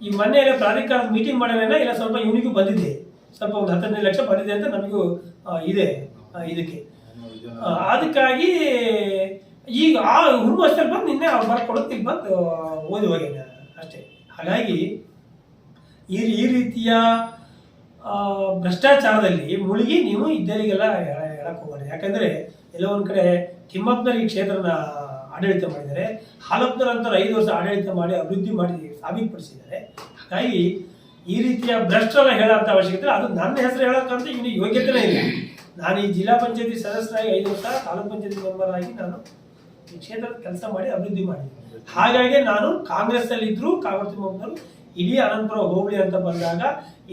ಈ ಮೊನ್ನೆ ಎಲ್ಲ ಪ್ರಾಧಿಕಾರದ ಮೀಟಿಂಗ್ ಮಾಡೋಣ ಇಲ್ಲ ಸ್ವಲ್ಪ ಇವನಿಗೂ ಬಂದಿದೆ. ಸ್ವಲ್ಪ ಒಂದು ಹತ್ತು ಹದಿನೈದು ಲಕ್ಷ ಬಂದಿದೆ ಅಂತ ನಮಗೂ ಇದೆ ಇದಕ್ಕೆ. ಅದಕ್ಕಾಗಿ ಈಗ ಆ ಹುಮ್ಮಸ್ತಲ್ಲಿ ಬಂದು ನಿನ್ನೆ ಅವ್ರು ಬರ್ಕೊಡೋದು ಬಂದು ಓದಿ ಅಷ್ಟೇ ಹಾಗಾಗಿ ಈ ಈ ರೀತಿಯ ಭ್ರಷ್ಟಾಚಾರದಲ್ಲಿ ಮುಳುಗಿ ನೀವು ಇದ್ದರಿಗೆಲ್ಲ ಹೇಳಕ್ ಹೋಗೋಣ ಯಾಕಂದ್ರೆ ಎಲ್ಲೋ ಕಡೆ ತಿಮ್ಮಪ್ಪನವ್ರು ಈ ಕ್ಷೇತ್ರನ ಆಡಳಿತ ಮಾಡಿದ್ದಾರೆ. ಹಾಲಪ್ಪನವರಂತರ ಐದು ವರ್ಷ ಆಡಳಿತ ಮಾಡಿ ಅಭಿವೃದ್ಧಿ ಮಾಡಿ ಸಾಬೀತುಪಡಿಸಿದ್ದಾರೆ. ಹಾಗಾಗಿ ಈ ರೀತಿಯ ಭ್ರಷ್ಟರ ಹೇಳೋಂಥ ಅವಶ್ಯಕತೆ ಅದು ನನ್ನ ಹೆಸರು ಹೇಳೋಕ್ಕಂತ ಇನ್ನು ಯೋಗ್ಯತೆನೇ ಇಲ್ಲ. ನಾನು ಈ ಜಿಲ್ಲಾ ಪಂಚಾಯತಿ ಸದಸ್ಯರಾಗಿ ಐದು ವರ್ಷ, ತಾಲೂಕ್ ಪಂಚಾಯತಿ ಮೆಂಬರ್ ಆಗಿ ನಾನು ಈ ಕ್ಷೇತ್ರದ ಕೆಲಸ ಮಾಡಿ ಅಭಿವೃದ್ಧಿ ಮಾಡಿ ಹಾಗಾಗಿ ನಾನು ಕಾಂಗ್ರೆಸ್ ಅಲ್ಲಿ ಇದ್ರು ಕಾಂಗ್ರೆಸ್ ತಿಮ್ಮಪ್ಪನವರು ಇಡೀ ಅನಂತಪುರ ಹೋಬಳಿ ಅಂತ ಬಂದಾಗ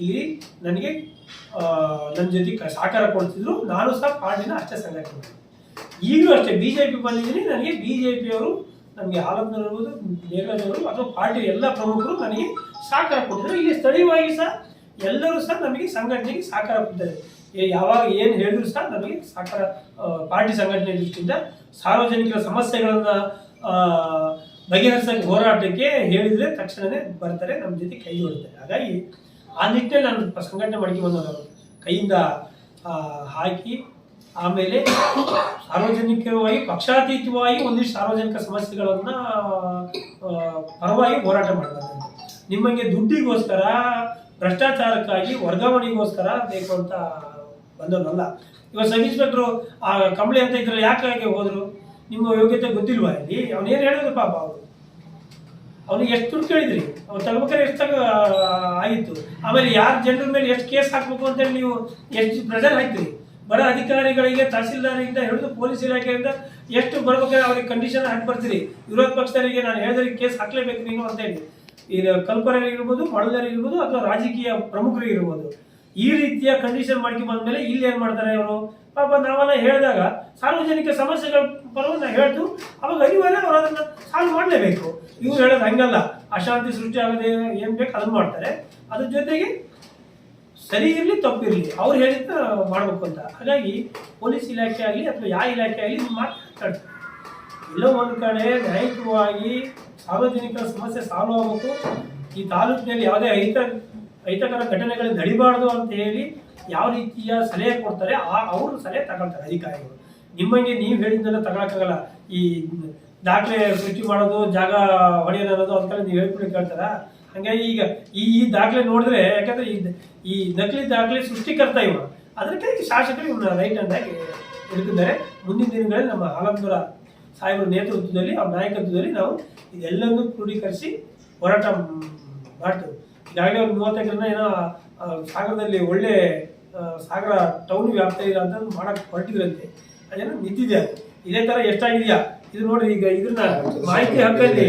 ಇಲ್ಲಿ ನನಗೆ ನನ್ನ ಜೊತೆ ಸಹಕಾರ ಕೊಡ್ತಿದ್ರು. ನಾನು ಸಹ ಪಾರ್ಟಿನ ಅಷ್ಟೇ ಸಂಘಟನೆ. ಈಗಲೂ ಅಷ್ಟೇ ಬಿಜೆಪಿ ಬಂದಿದ್ದೀನಿ. ನನಗೆ ಬಿಜೆಪಿಯವರು ನಮಗೆ ಹಾಲಪ್ಪನವರು ಮೇಘರಾಜ್ ಅವರು ಅಥವಾ ಪಾರ್ಟಿ ಎಲ್ಲ ಪ್ರಮುಖರು ನನಗೆ ಸಹಕಾರ ಕೊಟ್ಟಿದ್ರು ಇಲ್ಲಿ ಸ್ಥಳೀಯವಾಗಿ ಸಹ ಎಲ್ಲರೂ ಸಹ ನಮಗೆ ಸಂಘಟನೆಗೆ ಸಹಕಾರ ಕೊಡ್ತಾರೆ ಯಾವಾಗ ಏನು ಹೇಳಿದ್ರು ಸಹ ನಮಗೆ ಸಹಕಾರ ಪಾರ್ಟಿ ಸಂಘಟನೆ ದೃಷ್ಟಿಯಿಂದ ಸಾರ್ವಜನಿಕರ ಸಮಸ್ಯೆಗಳನ್ನು ಬಗೆಹರಿಸಕ್ಕೆ ಹೋರಾಟಕ್ಕೆ ಹೇಳಿದ್ರೆ ತಕ್ಷಣನೇ ಬರ್ತಾರೆ ನಮ್ಮ ಜೊತೆ ಕೈ ಹೊಡ್ತಾರೆ. ಹಾಗಾಗಿ ಆ ನಿಟ್ಟಿನಲ್ಲಿ ನಾನು ಸಂಘಟನೆ ಮಾಡ್ಕೊಂಡು ಬಂದವರು ಕೈಯಿಂದ ಹಾಕಿ, ಆಮೇಲೆ ಸಾರ್ವಜನಿಕವಾಗಿ, ಪಕ್ಷಾತೀತವಾಗಿ ಒಂದಿಷ್ಟು ಸಾರ್ವಜನಿಕ ಸಮಸ್ಯೆಗಳನ್ನ ಪರವಾಗಿ ಹೋರಾಟ ಮಾಡ್ತಾರೆ ನಿಮಗೆ ದುಡ್ಡಿಗೋಸ್ಕರ, ಭ್ರಷ್ಟಾಚಾರಕ್ಕಾಗಿ, ವರ್ಗಾವಣೆಗೋಸ್ಕರ ಬೇಕು ಅಂತ ಬಂದವರಲ್ಲ ಇವಾಗ ಸಬ್ ಇನ್ಸ್ಪೆಕ್ಟ್ರು ಆ, ಕಂಬಳಿ ಅಂತ ಇದ್ರಲ್ಲಿ ಯಾಕಾಗಿ ಹೋದ್ರು? ನಿಮ್ಮ ಯೋಗ್ಯತೆ ಗೊತ್ತಿಲ್ವಾ ಇಲ್ಲಿ? ಅವನೇನು ಹೇಳಿದ್ರು ಪಾಪ ಅವರು. ಅವನಿಗೆ ಎಷ್ಟು ದುಡ್ಡು ಕೇಳಿದ್ರಿ? ಅವ್ನು ತಗೋಬೇಕಾದ್ರೆ ಎಷ್ಟು ತಗ ಆಯಿತು ಆಮೇಲೆ ಯಾರ ಜನರ ಮೇಲೆ ಎಷ್ಟು ಕೇಸ್ ಹಾಕ್ಬೇಕು ಅಂತೇಳಿ ನೀವು ಎಷ್ಟು ಪ್ರೆಷರ್ ಹಾಕ್ತೀರಿ? ಬಡ ಅಧಿಕಾರಿಗಳಿಗೆ ತಹಸೀಲ್ದಾರಿಂದ ಹಿಡಿದು ಪೊಲೀಸ್ ಇಲಾಖೆಯಿಂದ ಎಷ್ಟು ಬರ್ಬೇಕಾದ್ರೆ ಅವ್ರಿಗೆ ಕಂಡೀಷನ್ ಹಾಕಿ ಬರ್ತೀರಿ? ವಿರೋಧ ಪಕ್ಷದವರಿಗೆ ನಾನು ಹೇಳಿದ್ರೆ ಕೇಸ್ ಹಾಕ್ಲೇಬೇಕು ನೀವು ಅಂತ ಹೇಳಿ. ಈಗ ಕಲ್ಪರಿಗಿರ್ಬೋದು ಮಳದರಿಗಿರ್ಬೋದು ಅಥವಾ ರಾಜಕೀಯ ಪ್ರಮುಖರಿಗಿರ್ಬೋದು ಈ ರೀತಿಯ ಕಂಡೀಷನ್ ಮಾಡ್ಕೊಂಡು ಬಂದ್ಮೇಲೆ ಇಲ್ಲಿ ಏನ್ ಮಾಡ್ತಾರೆ ಇವರು? ಪಾಪ ನಾವೆಲ್ಲ ಹೇಳಿದಾಗ ಸಾರ್ವಜನಿಕ ಸಮಸ್ಯೆಗಳ ಪರವಾಗಿ ನಾವು ಹೇಳ್ತು, ಅವಾಗ ಅನಿವಾರ್ಯ ಅವ್ರು ಅದನ್ನ ಸಾಲ್ವ್ ಮಾಡಲೇಬೇಕು. ಇವ್ರು ಹೇಳೋದು ಹಂಗಲ್ಲ. ಅಶಾಂತಿ ಸೃಷ್ಟಿ ಆಗದೆ ಏನ್ ಬೇಕು ಅದನ್ನ ಮಾಡ್ತಾರೆ. ಅದ್ರ ಜೊತೆಗೆ ಸರಿ ಇರಲಿ ತಪ್ಪಿರಲಿ ಅವ್ರು ಹೇಳಿದ್ದ ಮಾಡ್ಬೇಕು ಅಂತ. ಹಾಗಾಗಿ ಪೊಲೀಸ್ ಇಲಾಖೆ ಆಗಲಿ ಅಥವಾ ಯಾವ ಇಲಾಖೆ ಆಗಲಿ ಮಾತಾಡ್ತಾರೆ ಎಲ್ಲೋ ಒಂದು ಕಡೆ ನ್ಯಾಯಿಕವಾಗಿ ಸಾರ್ವಜನಿಕರ ಸಮಸ್ಯೆ ಸಾಲ್ವ್ ಆಗಬೇಕು. ಈ ತಾಲೂಕಿನಲ್ಲಿ ಯಾವುದೇ ಅಹಿತ ಅಹಿತಕರ ಘಟನೆಗಳು ನಡಿಬಾರ್ದು ಅಂತ ಹೇಳಿ ಯಾವ ರೀತಿಯ ಸಲಹೆ ಕೊಡ್ತಾರೆ, ಆ ಅವರು ಸಲಹೆ ತಗೊಳ್ತಾರೆ ಅಧಿಕಾರಿಗಳು. ನಿಮ್ಮಂಗೆ ನೀವು ಹೇಳಿದ್ದೆಲ್ಲ ತಗೊಳಕ್ಕಾಗಲ್ಲ. ಈ ದಾಖಲೆ ಸೃಷ್ಟಿ ಮಾಡೋದು, ಜಾಗ ಹೊಡೆಯೋದು ಅನ್ನೋದು ಅದಕ್ಕೆಲ್ಲ ನೀವು ಹೇಳ್ಕೊಂಡು ಕೇಳ್ತಾರ? ಹಂಗಾಗಿ ಈಗ ಈ ಈ ದಾಖಲೆ ನೋಡಿದ್ರೆ ಯಾಕಂದ್ರೆ ಈ ಈ ನಕಲಿ ದಾಖಲೆ ಸೃಷ್ಟಿಕರ್ತ ಇವ ಅದಕ್ಕಾಗಿ ಶಾಸಕರು ಇವನ್ನ ರೈಟ್ ಆಗಿ ಹಿಡಿದಿದ್ದಾರೆ ಮುಂದಿನ ದಿನಗಳಲ್ಲಿ ನಮ್ಮ ಆಲಂಪುರ ಸಾಹೇಬರ ನೇತೃತ್ವದಲ್ಲಿ, ಅವ್ರ ನಾಯಕತ್ವದಲ್ಲಿ ನಾವು ಇದೆಲ್ಲವನ್ನೂ ಕ್ರೋಢೀಕರಿಸಿ ಹೋರಾಟ ಮಾಡ್ತೇವೆ. ಈಗಾಗಲೇ ಒಂದು ಮೂವತ್ತೈದರಿಂದ ಏನೋ ಸಾಗರದಲ್ಲಿ ಒಳ್ಳೆ ಸಾಗರ ಟೌನ್ ವ್ಯಾಪ್ತ ಇಲ್ಲ ಅಂತ ಮಾಡಕ್ ಹೊರಟಿದ್ರಂತೆ. ಅದೇನೋ ನಿಂತಿದೆ ಅದು. ಇದೇ ತರ ಎಷ್ಟಾಗಿದೆಯಾ? ಇದು ನೋಡ್ರಿ, ಈಗ ಇದನ್ನ ಮಾಹಿತಿ ಹಕ್ಕಲ್ಲಿ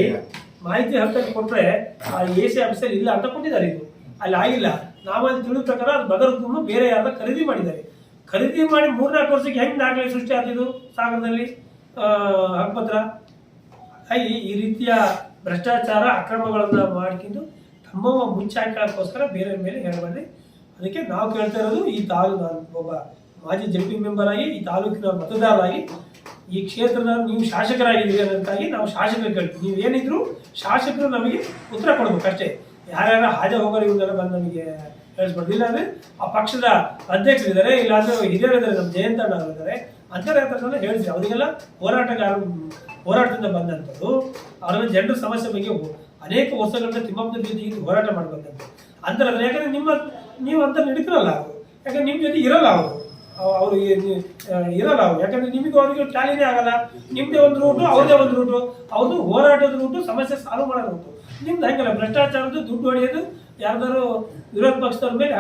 ಮಾಹಿತಿ ಹಕ್ಕಲ್ಲಿ ಕೊಟ್ರೆ ಆ ಎ ಸಿ ಆಫೀಸಲ್ಲಿ ಇಲ್ಲ ಅಂತ ಕೊಟ್ಟಿದ್ದಾರೆ ಇದು. ಅಲ್ಲಿ ಆಗಿಲ್ಲ. ನಾವಲ್ಲಿ ತಿಳಿದ ಪ್ರಕಾರ ಅದು ಬಗರ್ಗುಮ್ಮ ಬೇರೆ ಯಾರ ಖರೀದಿ ಮಾಡಿದ್ದಾರೆ. ಖರೀದಿ ಮಾಡಿ ಮೂರ್ನಾಲ್ಕು ವರ್ಷಕ್ಕೆ ಹೆಂಗೆ ದಾಖಲೆ ಸೃಷ್ಟಿ ಆಗ್ತಿದ್ದು ಸಾಗರದಲ್ಲಿ? ಹಕ್ಕುಪತ್ರ ಈ ರೀತಿಯ ಭ್ರಷ್ಟಾಚಾರ ಅಕ್ರಮಗಳನ್ನು ಮಾಡ್ಕೊಂಡು ತಮ್ಮ ಹಾಕೋಸ್ಕರ ಬೇರೆ ಮೇಲೆ ಹೇಳಬಾರ್ದು ಅದಕ್ಕೆ ನಾವು ಕೇಳ್ತಾ ಇರೋದು ಈ ತಾಲೂಕು ನಾನು ಒಬ್ಬ ಮಾಜಿ ಜಂಟಿ ಮೆಂಬರ್ ಆಗಿ, ಈ ತಾಲೂಕಿನ ಮತದಾರರಾಗಿ, ಈ ಕ್ಷೇತ್ರದ ನೀವು ಶಾಸಕರಾಗಿದ್ದೀರಿ ಅನ್ನೋದಕ್ಕಾಗಿ ನಾವು ಶಾಸಕರು ಕೇಳ್ತೀವಿ. ನೀವು ಏನಿದ್ರು ಶಾಸಕರು ನಮಗೆ ಉತ್ತರ ಕೊಡ್ಬೇಕು ಅಷ್ಟೇ. ಯಾರ್ಯಾರ ಹಾಜ ಹೋಗೋರು ಇವನ್ನೆಲ್ಲ ಬಂದು ನಮಗೆ ಹೇಳಿಸ್ಬಾರ್ದು ಇಲ್ಲಾಂದ್ರೆ ಆ ಪಕ್ಷದ ಅಧ್ಯಕ್ಷರಿದ್ದಾರೆ, ಇಲ್ಲಾಂದ್ರೆ ಹಿರಿಯರಿದ್ದಾರೆ, ನಮ್ಮ ಜಯಂತ ಇದ್ದಾರೆ. ಅಂತಾರೆ ಹತ್ರನೆಲ್ಲ ಹೇಳ್ತೀವಿ ಅವರಿಗೆಲ್ಲ ಹೋರಾಟಗಾರ, ಹೋರಾಟದಿಂದ ಬಂದಂಥದ್ದು ಅವರ ಜನರ ಸಮಸ್ಯೆ ಬಗ್ಗೆ ಅನೇಕ ವರ್ಷಗಳಿಂದ ತಿಮ್ಮಪ್ಪನ ಜೊತೆ ಹೋರಾಟ ಮಾಡ್ಬೇಕಂತ. ಅಂದ್ರೆ ಯಾಕಂದ್ರೆ ನಿಮ್ಮ ನೀವು ಅಂತ ನಡೀತಿರಲ್ಲ ಅವರು. ಯಾಕಂದ್ರೆ ನಿಮ್ಮ ಜೊತೆ ಇರಲ್ಲ ಅವರು. ಅವರು ಇರಲ್ಲ ಅವ್ರು. ಯಾಕಂದ್ರೆ ನಿಮಗೆ ಅವ್ರಿಗೆ ಟ್ಯಾಲಿನೇ ಆಗಲ್ಲ. ನಿಮ್ಮದೇ ಒಂದು ರೂಟು, ಅವ್ರದೇ ಒಂದು ರೂಟು. ಅವ್ರದ್ದು ಹೋರಾಟದ ರೂಟು, ಸಮಸ್ಯೆ ಸಾಲ್ವ್ ಮಾಡೋ ರೂಟು. ನಿಮ್ದು ಹಂಗಲ್ಲ, ಭ್ರಷ್ಟಾಚಾರದ್ದು ದುಡ್ಡು ಹೊಡೆಯೋದು ಯಾರ್ದಾರು ವಿರೋಧ ಪಕ್ಷದವ್ರ ಮೇಲೆ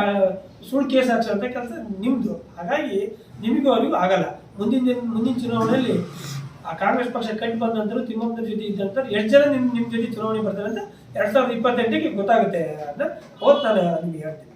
ಸುಳ್ಳು ಕೇಸ್ ಹಾಕ್ಸೋಂಥ ಕೆಲಸ ನಿಮ್ದು. ಹಾಗಾಗಿ ನಿಮಗೂ ಅವ್ರಿಗೂ ಆಗಲ್ಲ. ಮುಂದಿನ ದಿನ ಮುಂದಿನ ಚುನಾವಣೆಯಲ್ಲಿ ಆ ಕಾಂಗ್ರೆಸ್ ಪಕ್ಷ ಬಂದ ನಂತರ ತಿಮ್ಮಪ್ಪನ ಜೊತೆ ಇದ್ದಂತ ಎಷ್ಟು ಜನ ನಿಮ್ಮ ನಿಮ್ಮ ಜೊತೆ ಚುನಾವಣೆ ಬರ್ತಾರೆ ಅಂತ ಎರಡ್ ಸಾವಿರದ ಇಪ್ಪತ್ತೆಂಟಕ್ಕೆ ಗೊತ್ತಾಗುತ್ತೆ ಅಂತ ಹೋದ್ ನಾನು ನಿಮ್ಗೆ ಹೇಳ್ತೀನಿ.